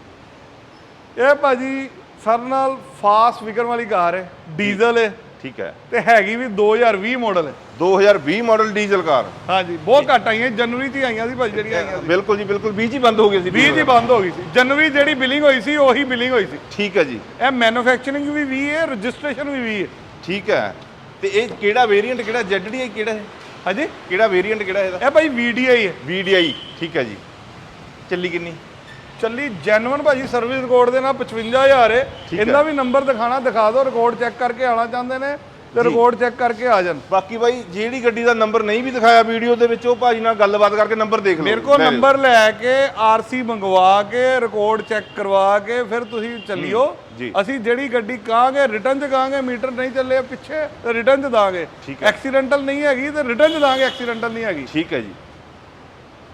ਇਹ ਭਾਜੀ ਸਰ ਨਾਲ ਫਾਸਟ ਵਿਕਰ ਵਾਲੀ ਕਾਰ ਹੈ ਡੀਜ਼ਲ ਹੈ। ਠੀਕ ਹੈ। ਤੇ ਹੈਗੀ ਵੀ 2020 ਮਾਡਲ ਹੈ 2020 ਮਾਡਲ ਡੀਜ਼ਲ ਕਾਰ ਹਾਂਜੀ ਬਹੁਤ ਘੱਟ ਆਈਆਂ ਜਨਵਰੀ 'ਚ ਹੀ ਆਈਆਂ ਸੀ ਭਾਜੀ ਜਿਹੜੀਆਂ ਆਈਆਂ ਸੀ। ਬਿਲਕੁਲ ਜੀ ਬਿਲਕੁਲ। 20 ਹੀ ਬੰਦ ਹੋ ਗਈ ਸੀ 20 'ਚ ਹੀ ਬੰਦ ਹੋ ਗਈ ਸੀ। ਜਨਵਰੀ ਜਿਹੜੀ ਬਿਲਿੰਗ ਹੋਈ ਸੀ ਉਹੀ ਬਿਲਿੰਗ ਹੋਈ ਸੀ। ਠੀਕ ਹੈ ਜੀ। ਇਹ ਮੈਨੂਫੈਕਚਰਿੰਗ ਵੀ 20 ਹੈ ਰਜਿਸਟ੍ਰੇਸ਼ਨ ਵੀ 20 ਹੈ। ਠੀਕ ਹੈ। ਤੇ ਇਹ ਕਿਹੜਾ ਵੇਰੀਐਂਟ ਕਿਹੜਾ ZDI ਕਿਹੜਾ ਹੈ? ਹਾਂਜੀ। ਕਿਹੜਾ ਵੇਰੀਐਂਟ ਕਿਹੜਾ ਇਹਦਾ? ਇਹ ਭਾਈ VDI ਹੈ। VDI ਠੀਕ ਹੈ ਜੀ। ਚੱਲੀ ਕਿੰਨੀ? ਚੱਲੀ ਜੈਨੂਇਨ ਭਾਜੀ ਸਰਵਿਸ ਰਿਕਾਰਡ ਦੇ ਨਾਲ 55000 ਹੈ ਠੀਕ ਇਹਦਾ ਵੀ ਨੰਬਰ ਦਿਖਾਣਾ ਦਿਖਾ ਦਿਓ ਰਿਕਾਰਡ ਚੈੱਕ ਕਰਕੇ ਆਣਾ ਚਾਹੁੰਦੇ ਨੇ ਤੇ ਰਿਕਾਰਡ ਚੈੱਕ ਕਰਕੇ ਆ ਜਾਣ। ਬਾਕੀ ਬਾਈ ਜਿਹੜੀ ਗੱਡੀ ਦਾ ਨੰਬਰ ਨਹੀਂ ਵੀ ਦਿਖਾਇਆ ਵੀਡੀਓ ਦੇ ਵਿੱਚ ਉਹ ਭਾਜੀ ਨਾਲ ਗੱਲਬਾਤ ਕਰਕੇ ਨੰਬਰ ਦੇਖ ਲਓ। ਮੇਰੇ ਕੋਲ। ਨੰਬਰ ਲੈ ਕੇ ਆਰਸੀ ਮੰਗਵਾ ਕੇ ਰਿਕਾਰਡ ਚੈੱਕ ਕਰਵਾ ਕੇ ਫਿਰ ਤੁਸੀਂ ਚੱਲਿਓ। ਅਸੀਂ ਜਿਹੜੀ ਗੱਡੀ ਕਹਾਂਗੇ ਰਿਟਰਨ ਚ ਕਹਾਂਗੇ ਮੀਟਰ ਨਹੀਂ ਚੱਲੇ ਪਿੱਛੇ ਤੇ ਰਿਟਰਨ ਚ ਦਾਂਗੇ। ਐਕਸੀਡੈਂਟਲ ਨਹੀਂ ਹੈਗੀ ਤੇ ਰਿਟਰਨ ਚ ਦਾਂਗੇ ਐਕਸੀਡੈਂਟਲ ਨਹੀਂ ਹੈਗੀ। ਠੀਕ ਹੈ ਜੀ।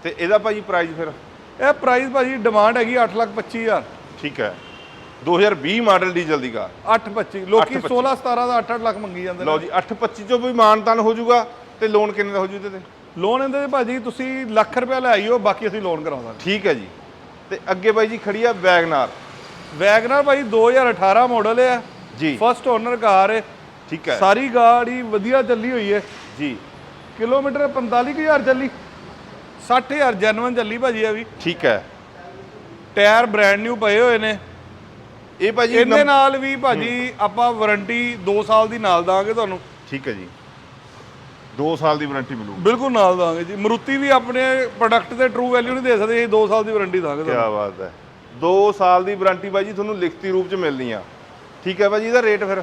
ਤੇ ਇਹਦਾ ਭਾਜੀ ਪ੍ਰਾਈਸ ਫਿਰ? ਇਹ ਪ੍ਰਾਈਸ ਭਾਜੀ ਡਿਮਾਂਡ ਹੈਗੀ 825000 ਠੀਕ ਹੈ। 2020 ਮਾਡਲ ਡੀਜ਼ਲ ਦੀ ਕਾਰ। 825 ਲੋਕੀ 16 17 ਦਾ 8-8 ਲੱਖ ਮੰਗੀ ਜਾਂਦੇ ਨੇ। ਲਓ ਜੀ 825 ਚੋਂ ਵੀ ਮਾਨਤਾਨ ਹੋ ਜਾਊਗਾ ਤੇ ਲੋਨ ਕਿੰਨੇ ਦਾ ਹੋ ਜੂ ਇਹਦੇ ਤੇ? ਲੋਨ ਇਹਦੇ ਤੇ ਭਾਜੀ ਤੁਸੀਂ ਲੱਖ ਰੁਪਏ ਲੈ ਆਈਓ ਬਾਕੀ ਅਸੀਂ ਲੋਨ ਕਰਾ ਦਾਂਗੇ ਠੀਕ ਹੈ ਜੀ। ਤੇ ਅੱਗੇ ਬਾਈ ਜੀ ਖੜੀ ਆ ਵੈਗਨਾਰ। ਵੈਗਨਰ ਭਾਈ 2018 ਮਾਡਲ ਹੈ। ਜੀ। ਫਸਟ ਓਨਰ ਕਾਰ ਹੈ ਠੀਕ ਹੈ। ਸਾਰੀ ਗਾੜੀ ਵਧੀਆ ਚੱਲੀ ਹੋਈ ਹੈ। ਜੀ। ਕਿਲੋਮੀਟਰ 45000 ਚੱਲੀ। 60000 ਜੈਨੂਨ ਚੱਲੀ ਭਾਜੀ ਇਹ ਵੀ। ਠੀਕ ਹੈ। ਟਾਇਰ ਬ੍ਰੈਂਡ ਨਿਊ ਪਏ ਹੋਏ ਨੇ। ਇਹ ਭਾਜੀ ਇਹਦੇ ਨਾਲ ਵੀ ਭਾਜੀ ਆਪਾਂ ਵਾਰੰਟੀ 2 ਸਾਲ ਦੀ ਨਾਲ ਦਾਂਗੇ ਤੁਹਾਨੂੰ। ਠੀਕ ਹੈ ਜੀ। 2 ਸਾਲ ਦੀ ਵਾਰੰਟੀ ਮਿਲੂ ਬਿਲਕੁਲ ਨਾਲ ਦਾਂਗੇ ਜੀ। ਮਰੂਤੀ ਵੀ ਆਪਣੇ ਪ੍ਰੋਡਕਟ ਤੇ ਟਰੂ ਵੈਲਿਊ ਨਹੀਂ ਦੇ ਸਕਦੇ ਇਹ 2 ਸਾਲ ਦੀ ਵਾਰੰਟੀ ਦਾਂਗੇ ਕੀ ਤੁਹਾਨੂੰ। ਬਾਤ ਹੈ। 2 ਸਾਲ ਦੀ ਵਾਰੰਟੀ ਭਾਜੀ ਤੁਹਾਨੂੰ ਲਿਖਤੀ ਰੂਪ ਚ ਮਿਲਣੀ ਆ। ਠੀਕ ਹੈ ਭਾਜੀ ਇਹਦਾ ਰੇਟ ਫਿਰ?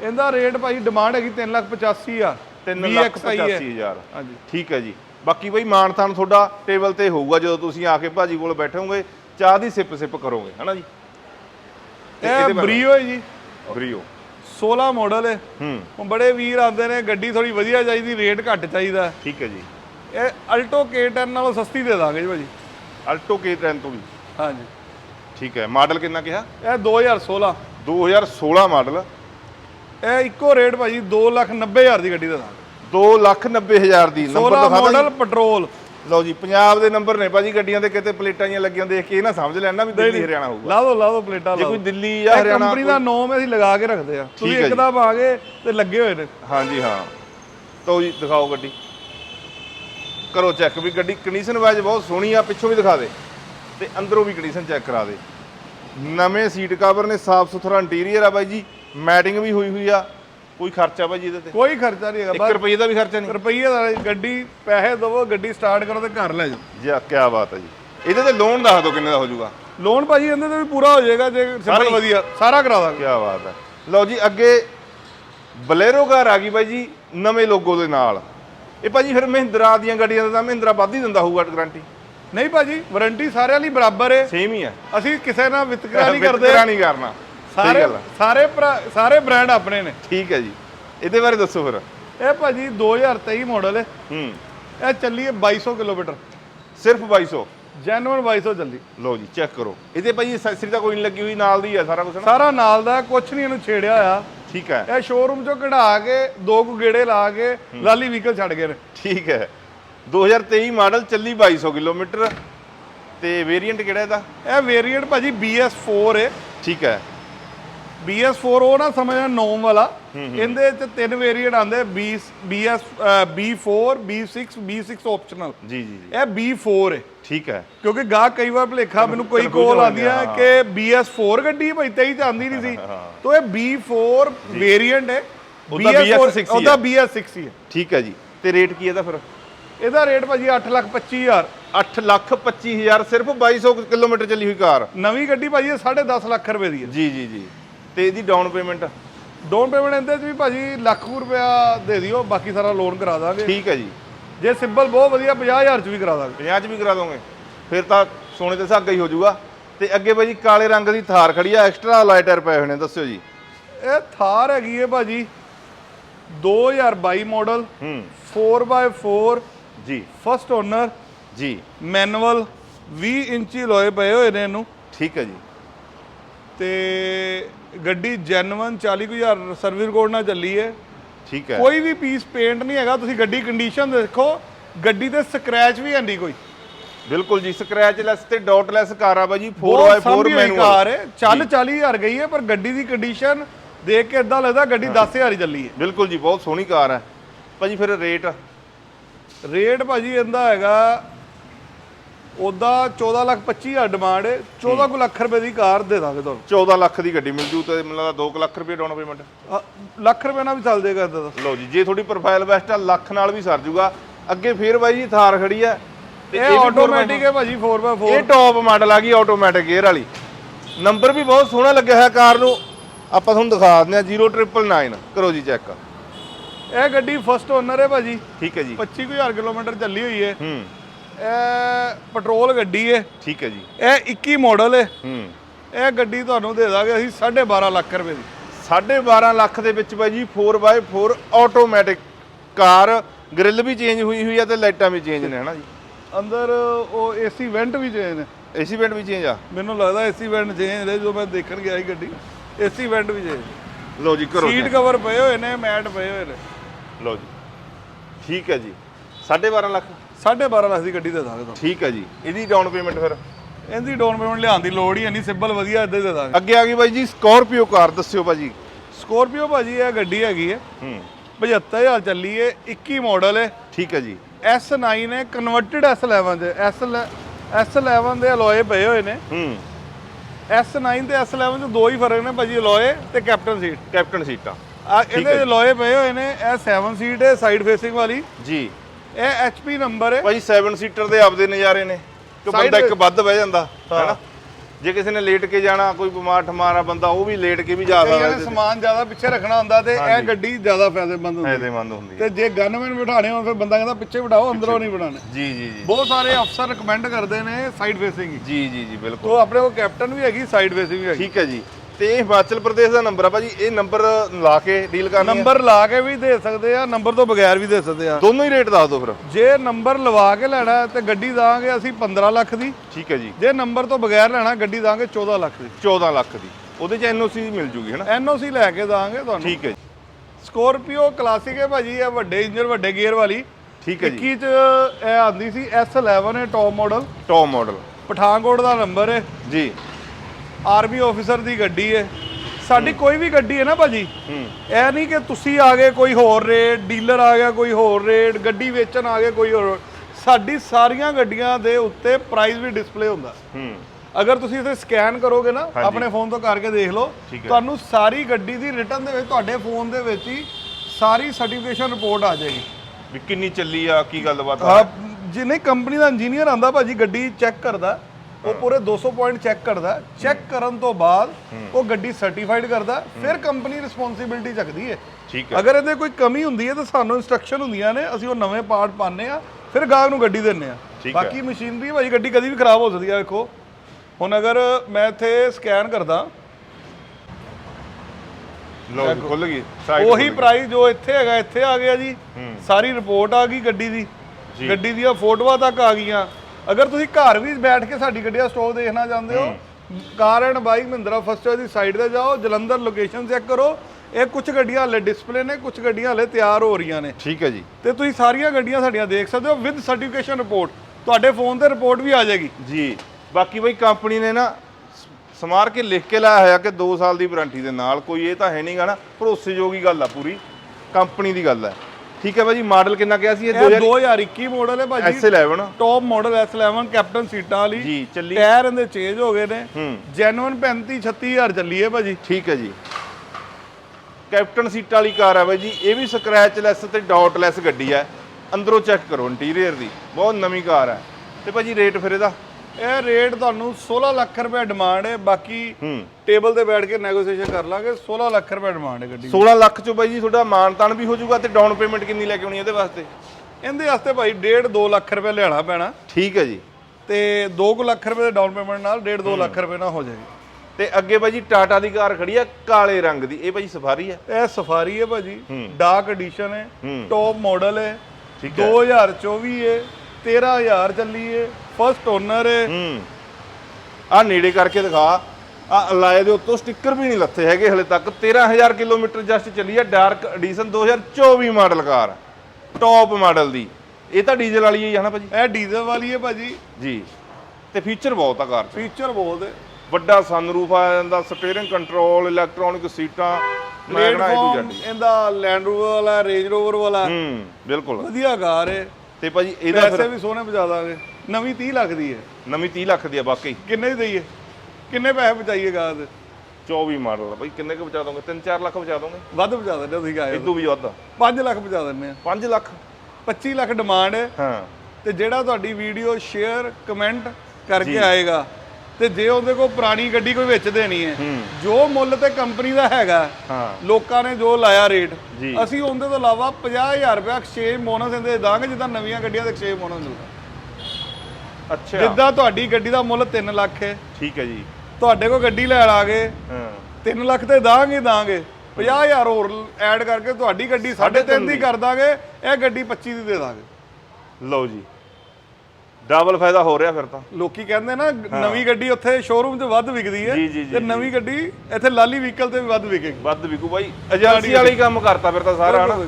ਇਹਦਾ ਰੇਟ ਭਾਜੀ ਡਿਮਾਂਡ ਹੈਗੀ 385000 3 ਲੱਖ 85000 ਹਾਂਜੀ। ਠੀਕ ਹੈ ਜੀ। ਬਾਕੀ ਬਈ ਮਾਨਤਾਨ ਤੁਹਾਡਾ ਟੇਬਲ ਤੇ ਹੋਊਗਾ ਜਦੋਂ ਤੁਸੀਂ ਆ ਕੇ ਭਾਜੀ ਕੋਲ ਬੈਠੋਗੇ ਚਾਹ ਦੀ ਸਿਪ ਸਿਪ ਕਰੋਗੇ ਹਨਾ ਜੀ? ਇਹ ਬਰੀਓ ਹੈ ਜੀ। ਬਰੀਓ। 16 ਮਾਡਲ ਹੈ। ਹੂੰ। ਬੜੇ ਵੀਰ ਆਉਂਦੇ ਨੇ ਗੱਡੀ ਥੋੜੀ ਵਧੀਆ ਚਾਹੀਦੀ ਰੇਟ ਘੱਟ ਚਾਹੀਦਾ। ਠੀਕ ਹੈ ਜੀ। ਇਹ ਅਲਟੋ K10 ਨਾਲੋਂ ਸਸਤੀ ਦੇ ਦਾਂਗੇ ਜੀ ਭਾਜੀ। ਅਲਟੋ K10 ਤੋਂ ਵੀ। ਹਾਂਜੀ। ਠੀਕ ਹੈ ਮਾਡਲ ਕਿੰਨਾ ਕਿਹਾ? ਇਹ 2016 2016 ਮਾਡਲ ਇਹ ਇੱਕੋ ਰੇਟ ਭਾਜੀ 290000 ਦੀ ਗੱਡੀ ਦੇ ਦਾਂਗੇ। 290000 ਦੀ ਨੰਬਰ 16 ਦਿਖਾ ਮਾਡਲ ਪੈਟਰੋਲ ਲਓ ਜੀ ਪੰਜਾਬ ਦੇ ਨੰਬਰ ਨੇ ਭਾਜੀ ਗੱਡੀਆਂ ਦੇ ਕਿਤੇ ਪਲੇਟਾਂ ਜੀਆਂ ਲੱਗੀਆਂ ਦੇਖ ਕੇ ਇਹ ਨਾ ਸਮਝ ਲੈਣਾ ਵੀ ਦਿੱਲੀ ਹਰਿਆਣਾ ਹੋਊਗਾ। ਲਾ ਦੋ ਲਾ ਦੋ ਪਲੇਟਾਂ ਜੇ ਕੋਈ। ਦਿੱਲੀ ਜਾਂ ਹਰਿਆਣਾ ਕੰਪਨੀ ਦਾ ਨਾਮ ਅਸੀਂ ਲਗਾ ਕੇ ਰੱਖਦੇ ਆ। ਤੁਸੀਂ। ਇੱਕਦਮ ਆ ਗਏ ਤੇ ਲੱਗੇ ਹੋਏ ਨੇ। ਹਾਂਜੀ ਹਾਂ। ਤੋ ਜੀ ਦਿਖਾਓ ਗੱਡੀ। ਕਰੋ ਚੈੱਕ ਵੀ ਗੱਡੀ ਕੰਡੀਸ਼ਨ ਵਾਈਜ਼ ਬਹੁਤ ਸੋਹਣੀ ਆ ਪਿੱਛੋਂ ਵੀ ਦਿਖਾ ਦੇ। ਤੇ ਅੰਦਰੋਂ ਵੀ ਕੰਡੀਸ਼ਨ ਚੈੱਕ ਕਰਾ ਦੇ। ਨਵੇਂ ਸੀਟ ਕਵਰ ਨੇ ਸਾਫ਼ ਸੁਥਰਾ ਇੰਟੀਰੀਅਰ ਆ ਬਾਈ ਜੀ। ਮੈਟਿੰਗ ਵੀ ਹੋਈ ਹੋਈ ਆ। ਕੋਈ ਖਰਚਾ ਭਾਜੀ ਇਹਦੇ ਤੇ? ਕੋਈ ਖਰਚਾ ਨਹੀਂ ਹੈਗਾ 1 ਰੁਪਏ ਦਾ ਵੀ ਖਰਚਾ ਨਹੀਂ? ਰੁਪਈਏ ਦਾ ਗੱਡੀ ਪੈਸੇ ਦਵੋ ਗੱਡੀ ਸਟਾਰਟ ਕਰੋ ਤੇ ਘਰ ਲੈ ਜਾਓ। ਜੀ ਕੀ ਬਾਤ ਹੈ ਜੀ। ਇਹਦੇ ਤੇ ਲੋਨ ਦੱਸ ਦਿਓ ਕਿੰਨੇ ਦਾ ਹੋ ਜਾਊਗਾ? ਲੋਨ ਭਾਜੀ ਇਹਦੇ ਤੇ ਵੀ ਪੂਰਾ ਹੋ ਜਾਏਗਾ ਜੇ ਸਿੰਪਲ ਹੀ? ਵਧੀਆ। ਸਾਰਾ ਕਰਾ ਦਾਂਗੇ। ਕੀ ਬਾਤ ਹੈ। ਲਓ ਜੀ ਅੱਗੇ ਬਲੇਰੋ ਕਾਰ ਆ ਗਈ ਬਾਈ ਜੀ ਨਵੇਂ ਲੋਗੋ ਦੇ ਨਾਲ। ਇਹ ਭਾਜੀ ਫਿਰ ਮਹਿੰਦਰਾ ਦੀਆਂ ਗੱਡੀਆਂ ਦਾ ਤਾਂ ਮਹਿੰਦਰਾ ਵੱਧ ਹੀ ਦਿੰਦਾ ਹੋਊਗਾ ਗਾਰੰਟੀ ਨਹੀਂ ਭਾਜੀ ਵਾਰੰਟੀ ਸਾਰਿਆਂ ਲਈ ਬਰਾਬਰ ਹੈ ਸੇਮ ਹੀ ਹੈ। ਅਸੀਂ ਕਿਸੇ ਨਾਲ ਵਿਤਕਰਾ [laughs] ਨਹੀਂ ਕਰਦੇ। ਵਿਤਕਰਾ ਨਹੀਂ ਕਰਨਾ। ਸਾਰੇ ਗੱਲ ਆ। ਸਾਰੇ ਭਰਾ- ਸਾਰੇ ਬ੍ਰਾਂਡ ਆਪਣੇ ਨੇ। ਠੀਕ ਹੈ ਜੀ। ਇਹਦੇ ਬਾਰੇ ਦੱਸੋ ਫਿਰ। ਇਹ ਭਾਜੀ 2023 ਮਾਡਲ ਹੈ। ਹੂੰ। ਇਹ ਚੱਲੀ ਹੈ 2200 ਕਿਲੋਮੀਟਰ। ਸਿਰਫ 2200 ਜੈਨੂਅਲ 2200 ਚੱਲੀ। ਲਓ ਜੀ ਚੈੱਕ ਕਰੋ। ਇਹਦੇ ਭਾਜੀ ਐਕਸੈਸਰੀ ਤਾਂ ਕੋਈ ਨਹੀਂ ਲੱਗੀ ਹੋਈ ਨਾਲ ਦੀ ਹੈ ਸਾਰਾ ਕੁਝ ਨਾ? ਸਾਰਾ ਨਾਲ ਦਾ ਕੁਝ ਨਹੀਂ ਇਹਨੂੰ ਛੇੜਿਆ ਆ। ਠੀਕ ਹੈ। ਇਹ ਸ਼ੋਰੂਮ ਚੋਂ ਕਢਾ ਕੇ ਦੋ ਕੁ ਗੇੜੇ ਲਾ ਕੇ ਲਾਲੀ ਵਹੀਕਲ ਛੱਡ ਗਏ ਨੇ। ਠੀਕ ਹੈ। 2023 ਮਾਡਲ ਚੱਲੀ 2200 ਕਿਲੋਮੀਟਰ। ਤੇ ਵੇਰੀਐਂਟ ਕਿਹੜਾ ਇਹਦਾ? ਇਹ ਵੇਰੀਐਂਟ ਭਾਜੀ BS4 ਹੈ। ਠੀਕ ਹੈ। BS4 ਉਹ ਨਾ ਸਮਝਣਾ ਨੋਮ ਵਾਲਾ। ਇਹਦੇ ਚ ਤਿੰਨ ਵੇਰੀਐਂਟ ਆਉਂਦੇ B BS ਅ, B4 B6 B6 ਆਪਸ਼ਨਲ ਜੀ ਜੀ ਇਹ B4 ਹੈ ਠੀਕ ਹੈ। ਕਿਉਂਕਿ ਗਾਹ ਕਈ ਵਾਰ ਭੁਲੇਖਾ ਮੈਨੂੰ ਕੋਈ ਕੋਲ ਆਉਂਦੀ ਹੈ ਕਿ BS4 ਗੱਡੀ ਭਾਈ 23 ਚ ਆਉਂਦੀ ਨਹੀਂ ਸੀ। ਤੋ ਇਹ B4 ਵੇਰੀਐਂਟ ਹੈ ਉਹਦਾ BS4 BS6 ਹੀ ਹੈ। ਉਹਦਾ BS6 ਹੀ ਹੈ। ਠੀਕ ਹੈ ਜੀ। ਤੇ ਰੇਟ ਕੀ ਇਹਦਾ ਫਿਰ? ਇਹਦਾ ਰੇਟ ਭਾਜੀ 825000 8 ਲੱਖ 25000 ਸਿਰਫ 2200 ਕਿਲੋਮੀਟਰ ਚੱਲੀ ਹੋਈ ਕਾਰ। ਨਵੀਂ ਗੱਡੀ ਭਾਜੀ ਇਹ 10.5 ਲੱਖ ਰੁਪਏ ਦੀ ਹੈ। ਜੀ ਜੀ ਜੀ। ਤੇ ਇਹਦੀ ਡਾਊਨ ਪੇਮੈਂਟ ਡਾਊਨ ਪੇਮੈਂਟ ਇਹਦੇ ਚ ਵੀ ਭਾਜੀ ਲੱਖ ਰੁਪਇਆ ਦੇ ਦਿਓ ਬਾਕੀ ਸਾਰਾ ਲੋਨ ਕਰਾ ਦਾਂਗੇ। ਠੀਕ ਹੈ ਜੀ। ਜੇ ਸਿੰਬਲ ਬਹੁਤ ਵਧੀਆ 50000 ਚ ਵੀ ਕਰਾ ਦਾਂਗੇ। 50 ਚ ਵੀ ਕਰਾ ਦੋਗੇ। ਫਿਰ ਤਾਂ ਸੋਨੇ ਤੇ ਸੁਹਾਗਾ ਹੀ ਹੋ ਜਾਊਗਾ। ਤੇ ਅੱਗੇ ਬਾਈ ਜੀ ਕਾਲੇ ਰੰਗ ਦੀ ਥਾਰ ਖੜੀ ਆ ਐਕਸਟਰਾ ਲਾਈਟਰ ਪਏ ਨੇ ਦੱਸਿਓ ਜੀ। ਇਹ ਥਾਰ ਹੈਗੀ ਹੈ ਭਾਜੀ 2022 ਮਾਡਲ ਹੂੰ। 4x4 ਜੀ। ਫਸਟ ਓਨਰ ਜੀ। ਮੈਨੂਅਲ 20 ਇੰਚੀ ਲੋਏ ਪਏ ਹੋਏ ਨੇ ਇਹਨੂੰ। ਠੀਕ ਹੈ ਜੀ। ਤੇ ਗੱਡੀ ਜੈਨੂਨ 40000 ਸਰਵਿਸ ਕੋਡ ਨਾਲ ਚੱਲੀ ਹੈ। ਠੀਕ ਹੈ। ਕੋਈ ਵੀ ਪੀਸ ਪੇਂਟ ਨਹੀਂ ਹੈਗਾ ਤੁਸੀਂ ਗੱਡੀ ਕੰਡੀਸ਼ਨ ਦੇਖੋ ਗੱਡੀ ਤੇ ਸਕ੍ਰੈਚ ਵੀ ਨਹੀਂ ਕੋਈ। ਬਿਲਕੁਲ ਜੀ ਸਕ੍ਰੈਚ ਲੈਸ ਤੇ ਡਾਟ ਲੈਸ ਕਾਰ ਆ ਬਾਈ ਜੀ ਬਹੁਤ 4x4 ਸਾਂਭੀ ਹੋਈ ਕਾਰ ਮੈਨੂਅਲ ਹੈ ਚੱਲ 40000 ਗਈ ਹੈ ਪਰ ਗੱਡੀ ਦੀ ਕੰਡੀਸ਼ਨ ਦੇਖ ਕੇ ਇਦਾਂ ਲੱਗਦਾ ਗੱਡੀ 10000 ਹੀ ਚੱਲੀ ਹੈ। ਬਿਲਕੁਲ ਜੀ ਬਹੁਤ ਸੋਹਣੀ ਕਾਰ ਹੈ। ਭਾਜੀ ਫਿਰ ਰੇਟ ਰੇਟ ਭਾਜੀ ਇਹਦਾ ਹੈਗਾ ਉਹਦਾ 14 ਲੱਖ 25 ਹਜ਼ਾਰ ਡਿਮਾਂਡ ਹੈ 14 ਕੁ ਲੱਖ ਰੁਪਏ ਦੀ ਕਾਰ ਦੇ ਦਾਂਗੇ ਤੁਹਾਨੂੰ। 14 ਲੱਖ ਦੀ ਗੱਡੀ ਮਿਲ ਜੂ ਤੇ ਮੈਨੂੰ ਲੱਗਦਾ 2 ਲੱਖ ਰੁਪਏ ਡਾਊਨ ਪੇਮੈਂਟ ਲੱਖ ਰੁਪਏ ਨਾਲ ਵੀ ਚੱਲ ਜਾਏਗਾ ਇਹਦਾ ਤਾਂ। ਲਓ ਜੀ ਜੇ ਤੁਹਾਡੀ ਪ੍ਰੋਫਾਈਲ ਬੈਸਟ ਆ ਲੱਖ ਨਾਲ ਵੀ ਸਰ ਜੂਗਾ। ਅੱਗੇ ਫੇਰ ਬਾਈ ਜੀ ਥਾਰ ਖੜੀ ਆ। ਤੇ ਇਹ ਵੀ ਆਟੋਮੈਟਿਕ ਹੈ ਭਾਜੀ 4x4 ਇਹ ਟੌਪ ਮਾਡਲ ਆ ਗਈ ਆਟੋਮੈਟਿਕ ਗੇਅਰ ਵਾਲੀ। ਨੰਬਰ ਵੀ ਬਹੁਤ ਸੋਹਣਾ ਲੱਗਿਆ ਹੋਇਆ ਕਾਰ ਨੂੰ। ਆਪਾਂ ਤੁਹਾਨੂੰ ਦਿਖਾ ਦਿੰਦੇ ਆ 0999 ਕਰੋ ਜੀ ਚੈੱਕ ਇਹ ਗੱਡੀ ਫਸਟ ਓਨਰ ਹੈ ਭਾਜੀ। ਠੀਕ ਹੈ ਜੀ। 25000 ਕਿਲੋਮੀਟਰ ਚੱਲੀ ਹੋਈ ਹੈ। ਹੂੰ। ਇਹ ਪੈਟਰੋਲ ਗੱਡੀ ਹੈ ਠੀਕ ਹੈ ਜੀ। ਇਹ 21 ਮਾਡਲ ਹੈ ਹੂੰ। ਇਹ ਗੱਡੀ ਤੁਹਾਨੂੰ ਦੇ ਦਾਂਗੇ ਅਸੀਂ 12.5 ਲੱਖ ਰੁਪਏ ਦੀ। 12.5 ਲੱਖ ਦੇ ਵਿੱਚ ਬਾਈ ਜੀ 4x4 ਆਟੋਮੈਟਿਕ ਕਾਰ ਗ੍ਰਿਲ ਵੀ ਚੇਂਜ ਹੋਈ ਹੋਈ ਆ ਤੇ ਲਾਈਟਾਂ ਵੀ ਚੇਂਜ ਨੇ ਹਨਾ ਜੀ? ਅੰਦਰ ਉਹ ਏਸੀ ਵੈਂਟ ਵੀ ਚੇਂਜ ਨੇ। ਏਸੀ ਵੈਂਟ ਵੀ ਚੇਂਜ ਆ? ਮੈਨੂੰ ਲੱਗਦਾ ਏਸੀ ਵੈਂਟ ਚੇਂਜ ਨੇ ਜਦੋਂ ਮੈਂ ਦੇਖਣ ਗਿਆ ਸੀ ਗੱਡੀ। ਏਸੀ ਵੈਂਟ ਵੀ ਚੇਂਜ ਲਓ ਜੀ ਕਰੋ ਸੀਟ ਕਵਰ ਪਏ ਹੋਏ ਨੇ ਮੈਟ ਪਏ ਹੋਏ ਨੇ। ਲਓ ਜੀ। ਠੀਕ ਹੈ ਜੀ। 12.5 ਲੱਖ। 12.5 ਲੱਖ ਦੀ ਗੱਡੀ ਦੇ ਦਾਂਗੇ ਤੁਹਾਨੂੰ। ਠੀਕ ਹੈ ਜੀ। ਇਹਦੀ ਡਾਊਨ ਪੇਮੈਂਟ ਫਿਰ? ਇਹਦੀ ਡਾਊਨ ਪੇਮੈਂਟ ਲਿਆਉਣ ਦੀ ਲੋੜ ਹੀ ਨਹੀਂ ਸਿੰਪਲ ਵਧੀਆ ਇੱਦਾਂ ਹੀ ਦੇ ਦਾਂਗੇ। ਅੱਗੇ ਆ ਗਈ ਬਾਈ ਜੀ ਸਕੋਰਪੀਓ ਕਾਰ ਦੱਸਿਓ ਭਾਜੀ। ਸਕੋਰਪੀਓ ਭਾਜੀ ਇਹ ਗੱਡੀ ਹੈਗੀ ਹੈ। ਹੂੰ। 75000 ਚੱਲੀ ਹੈ 21 ਮਾਡਲ ਹੈ ਠੀਕ ਹੈ ਜੀ। S9 ਹੈ ਕਨਵਰਟਡ S11 ਦੇ। S S11 ਦੇ ਅਲੋਏ ਪਏ ਹੋਏ ਨੇ। ਹੂੰ। S9 ਤੇ S11 ਚ ਦੋ ਹੀ ਫ਼ਰਕ ਨੇ ਭਾਜੀ ਅਲੋਏ ਤੇ ਕੈਪਟਨ ਸੀਟ ਕੈਪਟਨ ਸੀਟਾਂ ਆ। ਇਹਦੇ ਅਲੋਏ ਪਏ ਹੋਏ ਨੇ ਇਹ 7 ਸੀਟ ਹੈ ਸਾਈਡ ਫੇਸਿੰਗ ਵਾਲੀ। ਜੀ। ਇਹ HP ਨੰਬਰ ਹੈ। ਭਾਜੀ 7 ਸੀਟਰ ਦੇ ਆਪਦੇ ਨਜ਼ਾਰੇ ਨੇ ਕਿ ਬੰਦਾ ਇੱਕ ਵੱਧ ਬਹਿ ਜਾਂਦਾ ਹਾਂ। ਹੈਨਾ? ਜੇ ਕਿਸੇ ਨੇ ਲੇਟ ਕੇ ਜਾਣਾ ਕੋਈ ਬਿਮਾਰ ਠਮਾਰਾ ਬੰਦਾ ਉਹ ਵੀ ਲੇਟ ਕੇ ਵੀ ਜਾ ਸਕਦਾ ਇਹਦੇ ਸਮਾਨ ਜ਼ਿਆਦਾ ਪਿੱਛੇ ਰੱਖਣਾ ਹੁੰਦਾ ਤੇ ਇਹ। ਗੱਡੀ ਜ਼ਿਆਦਾ ਫਾਇਦੇਮੰਦ ਹੁੰਦੀ ਹੈ। ਫਾਇਦੇਮੰਦ ਹੁੰਦੀ ਹੈ। ਤੇ ਜੇ ਗਨਮੈਨ ਬਿਠਾਣੇ ਹੋਣ ਫਿਰ ਬੰਦਾ ਕਹਿੰਦਾ ਪਿੱਛੇ ਬਿਠਾਓ ਅੰਦਰੋਂ ਨਹੀਂ ਬਿਠਾਣੇ ਜੀ ਜੀ ਜੀ। ਬਹੁਤ ਸਾਰੇ ਅਫਸਰ ਰეკਮੈਂਡ ਕਰਦੇ ਨੇ ਸਾਈਡ ਫੇਸਿੰਗ ਹੀ। ਜੀ ਜੀ ਜੀ ਬਿਲਕੁਲ। ਤੋ ਆਪਣੇ ਕੋਲ ਕੈਪਟਨ ਵੀ ਹੈਗੀ ਸਾਈਡ ਫੇਸਿੰਗ ਵੀ ਹੈਗੀ। ਠੀਕ ਹੈ ਜੀ। ਤੇ ਇਹ ਹਿਮਾਚਲ ਪ੍ਰਦੇਸ਼ ਦਾ ਨੰਬਰ ਆ ਭਾਜੀ ਇਹ ਨੰਬਰ ਲਾ ਕੇ ਡੀਲ ਕਰਨੀ ਨੰਬਰ ਲਾ ਕੇ ਵੀ ਦੇ ਸਕਦੇ ਆ ਨੰਬਰ ਤੋਂ ਬਗੈਰ ਵੀ ਦੇ ਸਕਦੇ ਆ। ਦੋਨੋਂ ਹੀ ਰੇਟ ਦੱਸ ਦਿਓ ਫਿਰ। ਜੇ ਨੰਬਰ ਲਵਾ ਕੇ ਲੈਣਾ ਹੈ ਤੇ ਗੱਡੀ ਦਾਂਗੇ ਅਸੀਂ 15 ਲੱਖ ਦੀ। ਠੀਕ ਹੈ ਜੀ। ਜੇ ਨੰਬਰ ਤੋਂ ਬਗੈਰ ਲੈਣਾ ਗੱਡੀ ਦਾਂਗੇ 14 ਲੱਖ ਦੀ। 14 ਲੱਖ ਦੀ। ਉਹਦੇ ਚ ਐਨਓਸੀ ਮਿਲ ਜੂਗੀ ਹੈਨਾ ਐਨਓਸੀ ਲੈ ਕੇ ਦਾਂਗੇ ਤੁਹਾਨੂੰ। ਠੀਕ ਹੈ ਜੀ। ਸਕੋਰਪੀਓ ਕਲਾਸਿਕ ਹੈ ਭਾਜੀ ਇਹ ਵੱਡੇ ਇੰਜਨ ਵੱਡੇ ਗੇਅਰ ਵਾਲੀ। ਠੀਕ ਹੈ ਜੀ। 21 ਚ ਇਹ ਆਂਦੀ ਸੀ S11 ਹੈ top model top model Pathankot ਦਾ ਨੰਬਰ ਹੈ। ਜੀ। ਆਰਮੀ ਆਫੀਸਰ ਦੀ ਗੱਡੀ ਹੈ ਸਾਡੀ ਕੋਈ ਵੀ ਗੱਡੀ ਹੈ ਨਾ ਭਾਜੀ। ਇਹ ਨਹੀਂ ਕਿ ਤੁਸੀਂ ਆ ਗਏ ਕੋਈ ਹੋਰ ਰੇਟ ਡੀਲਰ ਆ ਗਿਆ ਕੋਈ ਹੋਰ ਰੇਟ ਗੱਡੀ ਵੇਚਣ ਆ ਗਏ ਕੋਈ ਹੋਰ। ਸਾਡੀ ਸਾਰੀਆਂ ਗੱਡੀਆਂ ਦੇ ਉੱਤੇ ਪ੍ਰਾਈਸ ਵੀ ਡਿਸਪਲੇ ਹੁੰਦਾ। ਅਗਰ ਤੁਸੀਂ ਇਥੇ ਸਕੈਨ ਕਰੋਗੇ ਨਾ ਆਪਣੇ ਫੋਨ ਤੋਂ ਕਰਕੇ ਦੇਖ ਲਓ। ਤੁਹਾਨੂੰ ਸਾਰੀ ਗੱਡੀ ਦੀ ਰਿਟਰਨ ਦੇ ਵਿੱਚ ਤੁਹਾਡੇ ਫੋਨ ਦੇ ਵਿੱਚ ਹੀ ਸਾਰੀ ਸਰਟੀਫਿਕੇਸ਼ਨ ਰਿਪੋਰਟ ਆ ਜਾਏਗੀ। ਵੀ ਕਿੰਨੀ ਚੱਲੀ ਆ ਕੀ ਗੱਲਬਾਤ ਆ? ਜਿਨੇ ਕੰਪਨੀ ਦਾ ਇੰਜੀਨੀਅਰ ਆਂਦਾ ਭਾਜੀ ਗੱਡੀ ਚੈੱਕ ਕਰਦਾ। ਉਹ ਪੂਰੇ 200 ਪੁਆਇੰਟ ਚੈੱਕ ਕਰਦਾ। ਚੈੱਕ ਕਰਨ ਤੋਂ ਬਾਅਦ ਉਹ ਗੱਡੀ ਸਰਟੀਫਾਈਡ ਕਰਦਾ। ਫਿਰ ਕੰਪਨੀ ਰਿਸਪੌਂਸਿਬਿਲਟੀ ਚੱਕਦੀ ਹੈ ਠੀਕ ਹੈ। ਅਗਰ ਇਹਦੇ ਕੋਈ ਕਮੀ ਹੁੰਦੀ ਹੈ ਤਾਂ ਸਾਨੂੰ ਇਨਸਟਰਕਸ਼ਨ ਹੁੰਦੀਆਂ ਨੇ ਅਸੀਂ ਉਹ ਨਵੇਂ ਪਾਰਟ ਪਾਉਂਦੇ ਆ ਫਿਰ ਗਾਹਕ ਨੂੰ ਗੱਡੀ ਦਿੰਨੇ ਆ। ਬਾਕੀ ਮਸ਼ੀਨਰੀ ਭਾਜੀ ਗੱਡੀ ਕਦੀ ਵੀ ਖਰਾਬ ਹੋ ਸਕਦੀ ਆ ਵੇਖੋ। ਹੁਣ ਅਗਰ ਮੈਂ ਇੱਥੇ ਸਕੈਨ ਕਰਦਾ। ਲੋ ਖੁੱਲ ਗਈ ਉਹੀ ਪ੍ਰਾਈਸ ਜੋ ਇੱਥੇ ਹੈਗਾ ਇੱਥੇ ਆ ਗਿਆ ਜੀ। ਸਾਰੀ ਰਿਪੋਰਟ ਆ ਗਈ ਗੱਡੀ ਦੀ। ਗੱਡੀ ਦੀਆਂ ਫੋਟੋਆਂ ਤੱਕ ਆ ਗਈਆਂ। ਅਗਰ ਤੁਸੀਂ ਘਰ ਵੀ ਬੈਠ ਕੇ ਸਾਡੀ ਗੱਡੀ ਦਾ ਸਟਾਕ ਦੇਖਣਾ ਚਾਹੁੰਦੇ ਹੋ car and bike Mahindra first the side ਤੇ ਜਾਓ ਜਲੰਧਰ ਲੋਕੇਸ਼ਨ ਚੈੱਕ ਕਰੋ। ਇਹ ਕੁਝ ਗੱਡੀਆਂ ਹਲੇ ਡਿਸਪਲੇ ਨੇ ਕੁਝ ਗੱਡੀਆਂ ਹਲੇ ਤਿਆਰ ਹੋ ਰਹੀਆਂ ਨੇ। ਠੀਕ ਹੈ ਜੀ। ਤੇ ਤੁਸੀਂ ਸਾਰੀਆਂ ਗੱਡੀਆਂ ਸਾਡੀਆਂ ਦੇਖ ਸਕਦੇ ਹੋ ਵਿਦ ਸਰਟੀਫਿਕੇਸ਼ਨ ਰਿਪੋਰਟ ਤੁਹਾਡੇ ਫੋਨ ਤੇ ਰਿਪੋਰਟ ਵੀ ਆ ਜਾਏਗੀ। ਜੀ ਬਾਕੀ ਬਈ ਕੰਪਨੀ ਨੇ ਨਾ ਸਮਾਰ ਕੇ ਲਿਖ ਕੇ ਲਾਇਆ ਹੋਇਆ ਕਿ 2 ਸਾਲ ਦੀ ਵਾਰੰਟੀ ਦੇ ਨਾਲ ਕੋਈ ਇਹ ਤਾਂ ਹੈ ਨਹੀਂਗਾ ਨਾ ਭਰੋਸੇਯੋਗ ਹੀ ਗੱਲ ਆ ਪੂਰੀ। ਕੰਪਨੀ ਦੀ ਗੱਲ ਹੈ ਠੀਕ ਹੈ ਭਾਜੀ ਮਾਡਲ ਕਿੰਨਾ ਕਿਹਾ ਸੀ ਇਹ? ਇਹ 2021 ਮਾਡਲ ਹੈ ਭਾਜੀ। S11 top model S11 captain ਸੀਟਾਂ ਵਾਲੀ। ਜੀ ਚੱਲੀ। ਟਾਇਰ ਇਹਦੇ ਚੇਂਜ ਹੋ ਗਏ ਨੇ। ਜੈਨੂਇਨ 35 36000 ਚੱਲੀ ਹੈ ਭਾਜੀ। ਠੀਕ ਹੈ ਜੀ। ਕੈਪਟਨ ਸੀਟ ਵਾਲੀ ਕਾਰ ਹੈ ਬਾਈ ਜੀ ਇਹ ਵੀ ਸਕ੍ਰੈਚ ਲੈਸ ਤੇ ਡਾਟ ਲੈਸ ਗੱਡੀ ਹੈ। ਅੰਦਰੋਂ ਚੈੱਕ ਕਰੋ ਇੰਟੀਰੀਅਰ ਦੀ। ਬਹੁਤ ਨਵੀਂ ਕਾਰ ਹੈ। ਤੇ ਭਾਜੀ ਰੇਟ ਫਿਰ ਇਹਦਾ? ਇਹ ਰੇਟ ਤੁਹਾਨੂੰ 16 ਲੱਖ ਰੁਪਏ ਡਿਮਾਂਡ ਹੈ ਬਾਕੀ ਟੇਬਲ ਤੇ ਬੈਠ ਕੇ ਨੈਗੋਸੀਏਸ਼ਨ ਕਰ ਲਾਂਗੇ। 16 ਲੱਖ ਰੁਪਏ ਡਿਮਾਂਡ ਹੈ ਗੱਡੀ ਦੀ। 16 ਲੱਖ ਚੋਂ ਬਾਈ ਜੀ ਤੁਹਾਡਾ ਮਾਨਤਾਨ ਵੀ ਹੋ ਜਾਊਗਾ ਤੇ ਡਾਊਨ ਪੇਮੈਂਟ ਕਿੰਨੀ ਲੈ ਕੇ ਆਉਣੀ ਇਹਦੇ ਵਾਸਤੇ? ਇਹਦੇ ਵਾਸਤੇ ਭਾਈ 1.5 2 ਲੱਖ ਰੁਪਏ ਲਿਆਣਾ ਪੈਣਾ। ਠੀਕ ਹੈ ਜੀ। ਤੇ 2 ਲੱਖ ਰੁਪਏ ਦੇ ਡਾਊਨ ਪੇਮੈਂਟ ਨਾਲ 1.5 2 ਲੱਖ ਰੁਪਏ ਨਾਲ ਹੋ ਜਾਏਗੀ। ਤੇ ਅੱਗੇ ਬਾਈ ਜੀ ਟਾਟਾ ਦੀ ਕਾਰ ਖੜੀ ਹੈ ਕਾਲੇ ਰੰਗ ਦੀ। ਇਹ ਭਾਜੀ ਸਫਾਰੀ ਹੈ ਇਹ ਸਫਾਰੀ ਹੈ ਭਾਜੀ। ਡਾਰਕ ਐਡੀਸ਼ਨ ਹੈ। ਹੂੰ। ਟੌਪ ਮਾਡਲ ਹੈ। ਠੀਕ ਹੈ। 2024 ਹੈ। 13000 ਚੱਲੀ ਹੈ ਫਸਟ ਓਨਰ ਹੈ। ਹੂੰ ਆ ਨੇੜੇ ਕਰਕੇ ਦਿਖਾ। ਆ ਅਲਾਏ ਦੇ ਉੱਤੋਂ ਸਟicker ਵੀ ਨਹੀਂ ਲੱਥੇ ਹੈਗੇ ਹਲੇ ਤੱਕ। 13000 ਕਿਲੋਮੀਟਰ ਜਸਟ ਚੱਲੀ ਹੈ dark edition 2024 model car. Top model ਦੀ। ਇਹ ਤਾਂ ਡੀਜ਼ਲ ਵਾਲੀ ਹੀ ਹੈ ਨਾ ਭਾਜੀ? ਇਹ ਡੀਜ਼ਲ ਵਾਲੀ ਹੈ ਭਾਜੀ। ਜੀ। ਤੇ ਫੀਚਰ ਬਹੁਤ ਆ ਕਾਰ 'ਚ। ਫੀਚਰ ਬਹੁਤ ਹੈ ਵੱਡਾ ਸਨਰੂਫ ਆ ਜਾਂਦਾ ਸਟੀਅਰਿੰਗ ਕੰਟਰੋਲ ਇਲੈਕਟ੍ਰੋਨਿਕ ਸੀਟਾਂ ਪਲੇਟਫਾਰਮ ਇਹਦਾ ਲੈਂਡ ਰੋਵਰ ਵਾਲਾ ਰੇਂਜ ਰੋਵਰ ਵਾਲਾ। ਹੂੰ ਬਿਲਕੁਲ। ਵਧੀਆ ਕਾਰ ਹੈ ਤੇ ਭਾਜੀ ਇਹਦਾ ਪੈਸੇ ਫਿਰ ਵੀ ਸੋਹਣੇ ਬਚਾ ਦਾਂਗੇ। ਨਵੀਂ 30 ਲੱਖ ਦੀ ਹੈ। ਨਵੀਂ 30 ਲੱਖ ਦੀ ਆ ਵਾਕਈ। ਕਿੰਨੇ ਦੀ ਦਈਏ? ਕਿੰਨੇ ਪੈਸੇ ਬਚਾਈਏ ਕਾਰ ਦੇ? 24 ਮਾਡਲ ਆ ਭਾਈ ਕਿੰਨੇ ਕੁ ਬਚਾ ਦੋਗੇ? 3-4 ਲੱਖ ਬਚਾ ਦੋਗੇ? ਵੱਧ ਬਚਾ ਦਿੰਦੇ ਤੁਸੀਂ ਆਏ ਇਦੋਂ ਵੀ ਵੱਧ 5 ਲੱਖ ਬਚਾ ਦਿੰਦੇ ਆ। 5 ਲੱਖ? 25 ਲੱਖ ਡਿਮਾਂਡ ਹੈ। ਹਾਂ। ਤੇ ਜਿਹੜਾ ਤੁਹਾਡੀ ਵੀਡੀਓ ਸ਼ੇਅਰ ਕਮੈਂਟ ਕਰਕੇ ਆਏਗਾ ਤੇ ਜੇ ਉਹਦੇ ਕੋਲ ਪੁਰਾਣੀ ਗੱਡੀ ਕੋਈ ਵਿੱਚ ਦੇਣੀ ਹੈ ਜੋ ਮੁੱਲ ਤੇ ਕੰਪਨੀ ਦਾ ਹੈਗਾ ਹਾਂ। ਲੋਕਾਂ ਨੇ ਜੋ ਲਾਇਆ ਰੇਟ। ਅਸੀਂ ਉਹਦੇ ਤੋਂ ਇਲਾਵਾ 50000 ਰੁਪਏ ਐਕਸਚੇਂਜ ਬੋਨਸ ਇਹਦੇ ਦਾਂਗੇ ਜਿੱਦਾਂ ਨਵੀਆਂ ਗੱਡੀਆਂ ਦੇ ਐਕਸਚੇਂਜ ਬੋਨਸ ਮਿਲਦਾ ਅੱਛਾ। ਜਿੱਦਾਂ ਤੁਹਾਡੀ ਗੱਡੀ ਦਾ ਮੁੱਲ 3 ਲੱਖ ਹੈ। ਠੀਕ ਹੈ ਜੀ। ਤੁਹਾਡੇ ਕੋਲ ਗੱਡੀ ਲੈਣ ਆ ਗਏ ਹਾਂ। 3 ਲੱਖ ਤੇ ਦਾਂਗੇ ਦਾਂਗੇ। 50000 ਹੋਰ ਐਡ ਕਰਕੇ ਤੁਹਾਡੀ ਗੱਡੀ 3.5 ਦੀ ਕਰ ਦਾਂਗੇ ਇਹ ਗੱਡੀ 25 ਦੀ ਦੇ ਦਾਂਗੇ। ਲਓ ਜੀ। ਡਬਲ ਫਾਇਦਾ ਹੋ ਰਿਹਾ ਫਿਰ ਤਾਂ। ਲੋਕੀ ਕਹਿੰਦੇ ਨਾ ਨਵੀਂ ਗੱਡੀ ਉੱਥੇ ਸ਼ੋਰੂਮ 'ਚ ਵੱਧ ਵਿਕਦੀ ਹੈ ਜੀ, ਜੀ, ਜੀ, ਤੇ ਨਵੀਂ ਗੱਡੀ ਇੱਥੇ ਲਾਲੀ ਵਹੀਕਲ ਤੇ ਵੀ ਵੱਧ ਵਿਕੇਗੀ। ਵੱਧ ਵਿਕੂ ਬਾਈ। ਏਜੰਸੀ ਵਾਲੀ ਕੰਮ ਕਰਤਾ ਫਿਰ ਤਾਂ ਸਾਰਾ ਹਨਾ?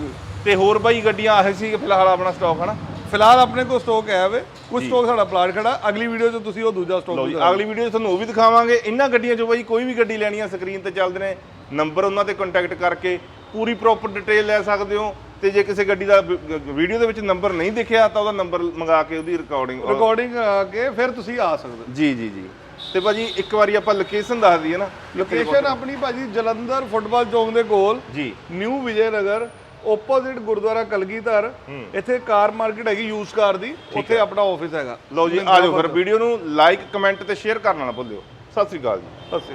ਤੇ ਹੋਰ ਬਾਈ ਗੱਡੀਆਂ ਆਹੀ ਸੀ ਫਿਲਹਾਲ ਆਪਣਾ ਸਟਾਕ ਹਨਾ? ਫਿਲਹਾਲ ਆਪਣੇ ਕੋਲ ਸਟਾਕ ਹੈ ਵੇ। ਕੁਝ ਸਟਾਕ ਸਾਡਾ ਪਲਾਟ ਖੜਾ। ਅਗਲੀ ਵੀਡੀਓ 'ਚ ਤੁਸੀਂ ਉਹ ਦੂਜਾ ਸਟਾਕ ਲਓ ਜੀ ਅਗਲੀ ਵੀਡੀਓ 'ਚ ਤੁਹਾਨੂੰ ਉਹ ਵੀ ਦਿਖਾਵਾਂਗੇ। ਇਹਨਾਂ ਗੱਡੀਆਂ 'ਚੋਂ ਬਾਈ ਕੋਈ ਵੀ ਗੱਡੀ ਲੈਣੀ ਆ ਸਕਰੀਨ ਤੇ ਚੱਲਦੇ ਨੇ। ਨੰਬਰ ਉਹਨਾਂ ਤੇ ਕੰਟੈਕਟ ਕਰਕੇ ਪੂਰੀ ਪ੍ਰੋਪਰ ਡਿਟੇਲ ਲੈ ਸਕਦੇ ਹੋ ਤੇ ਜੇ ਕਿਸੇ ਗੱਡੀ ਦਾ ਵੀਡੀਓ ਦੇ ਵਿੱਚ ਨੰਬਰ ਨਹੀਂ ਦਿਖਿਆ ਤਾਂ ਉਹਦਾ ਨੰਬਰ ਮੰਗਾ ਕੇ ਉਹਦੀ ਰਿਕਾਰਡਿੰਗ ਰਿਕਾਰਡਿੰਗ ਆ ਕੇ ਫਿਰ ਤੁਸੀਂ ਆ ਸਕਦੇ ਜੀ ਜੀ ਜੀ। ਤੇ ਭਾਜੀ ਇੱਕ ਵਾਰੀ ਆਪਾਂ ਲੋਕੇਸ਼ਨ ਦੱਸ ਦਈਏ ਨਾ ਲੋਕੇਸ਼ਨ ਆਪਣੀ ਭਾਜੀ ਜਲੰਧਰ ਫੁੱਟਬਾਲ ਚੌਂਕ ਦੇ ਕੋਲ ਜੀ। New Vijay Nagar opposite gurdwara Kalgidhar. ਇੱਥੇ ਕਾਰ ਮਾਰਕੀਟ ਹੈਗੀ ਯੂਜ਼ ਕਾਰ ਦੀ ਉੱਥੇ ਆਪਣਾ ਆਫਿਸ ਹੈਗਾ। ਲਓ ਜੀ ਆ ਜਾਓ ਫਿਰ ਵੀਡੀਓ ਨੂੰ ਲਾਈਕ ਕਮੈਂਟ ਤੇ ਸ਼ੇਅਰ ਕਰਨਾ ਨਾ ਭੁੱਲਿਓ ਸਤਿ ਸ੍ਰੀ ਅਕਾਲ ਜੀ। ਸਤਿ ਸ਼੍ਰੀ ਅਕਾਲ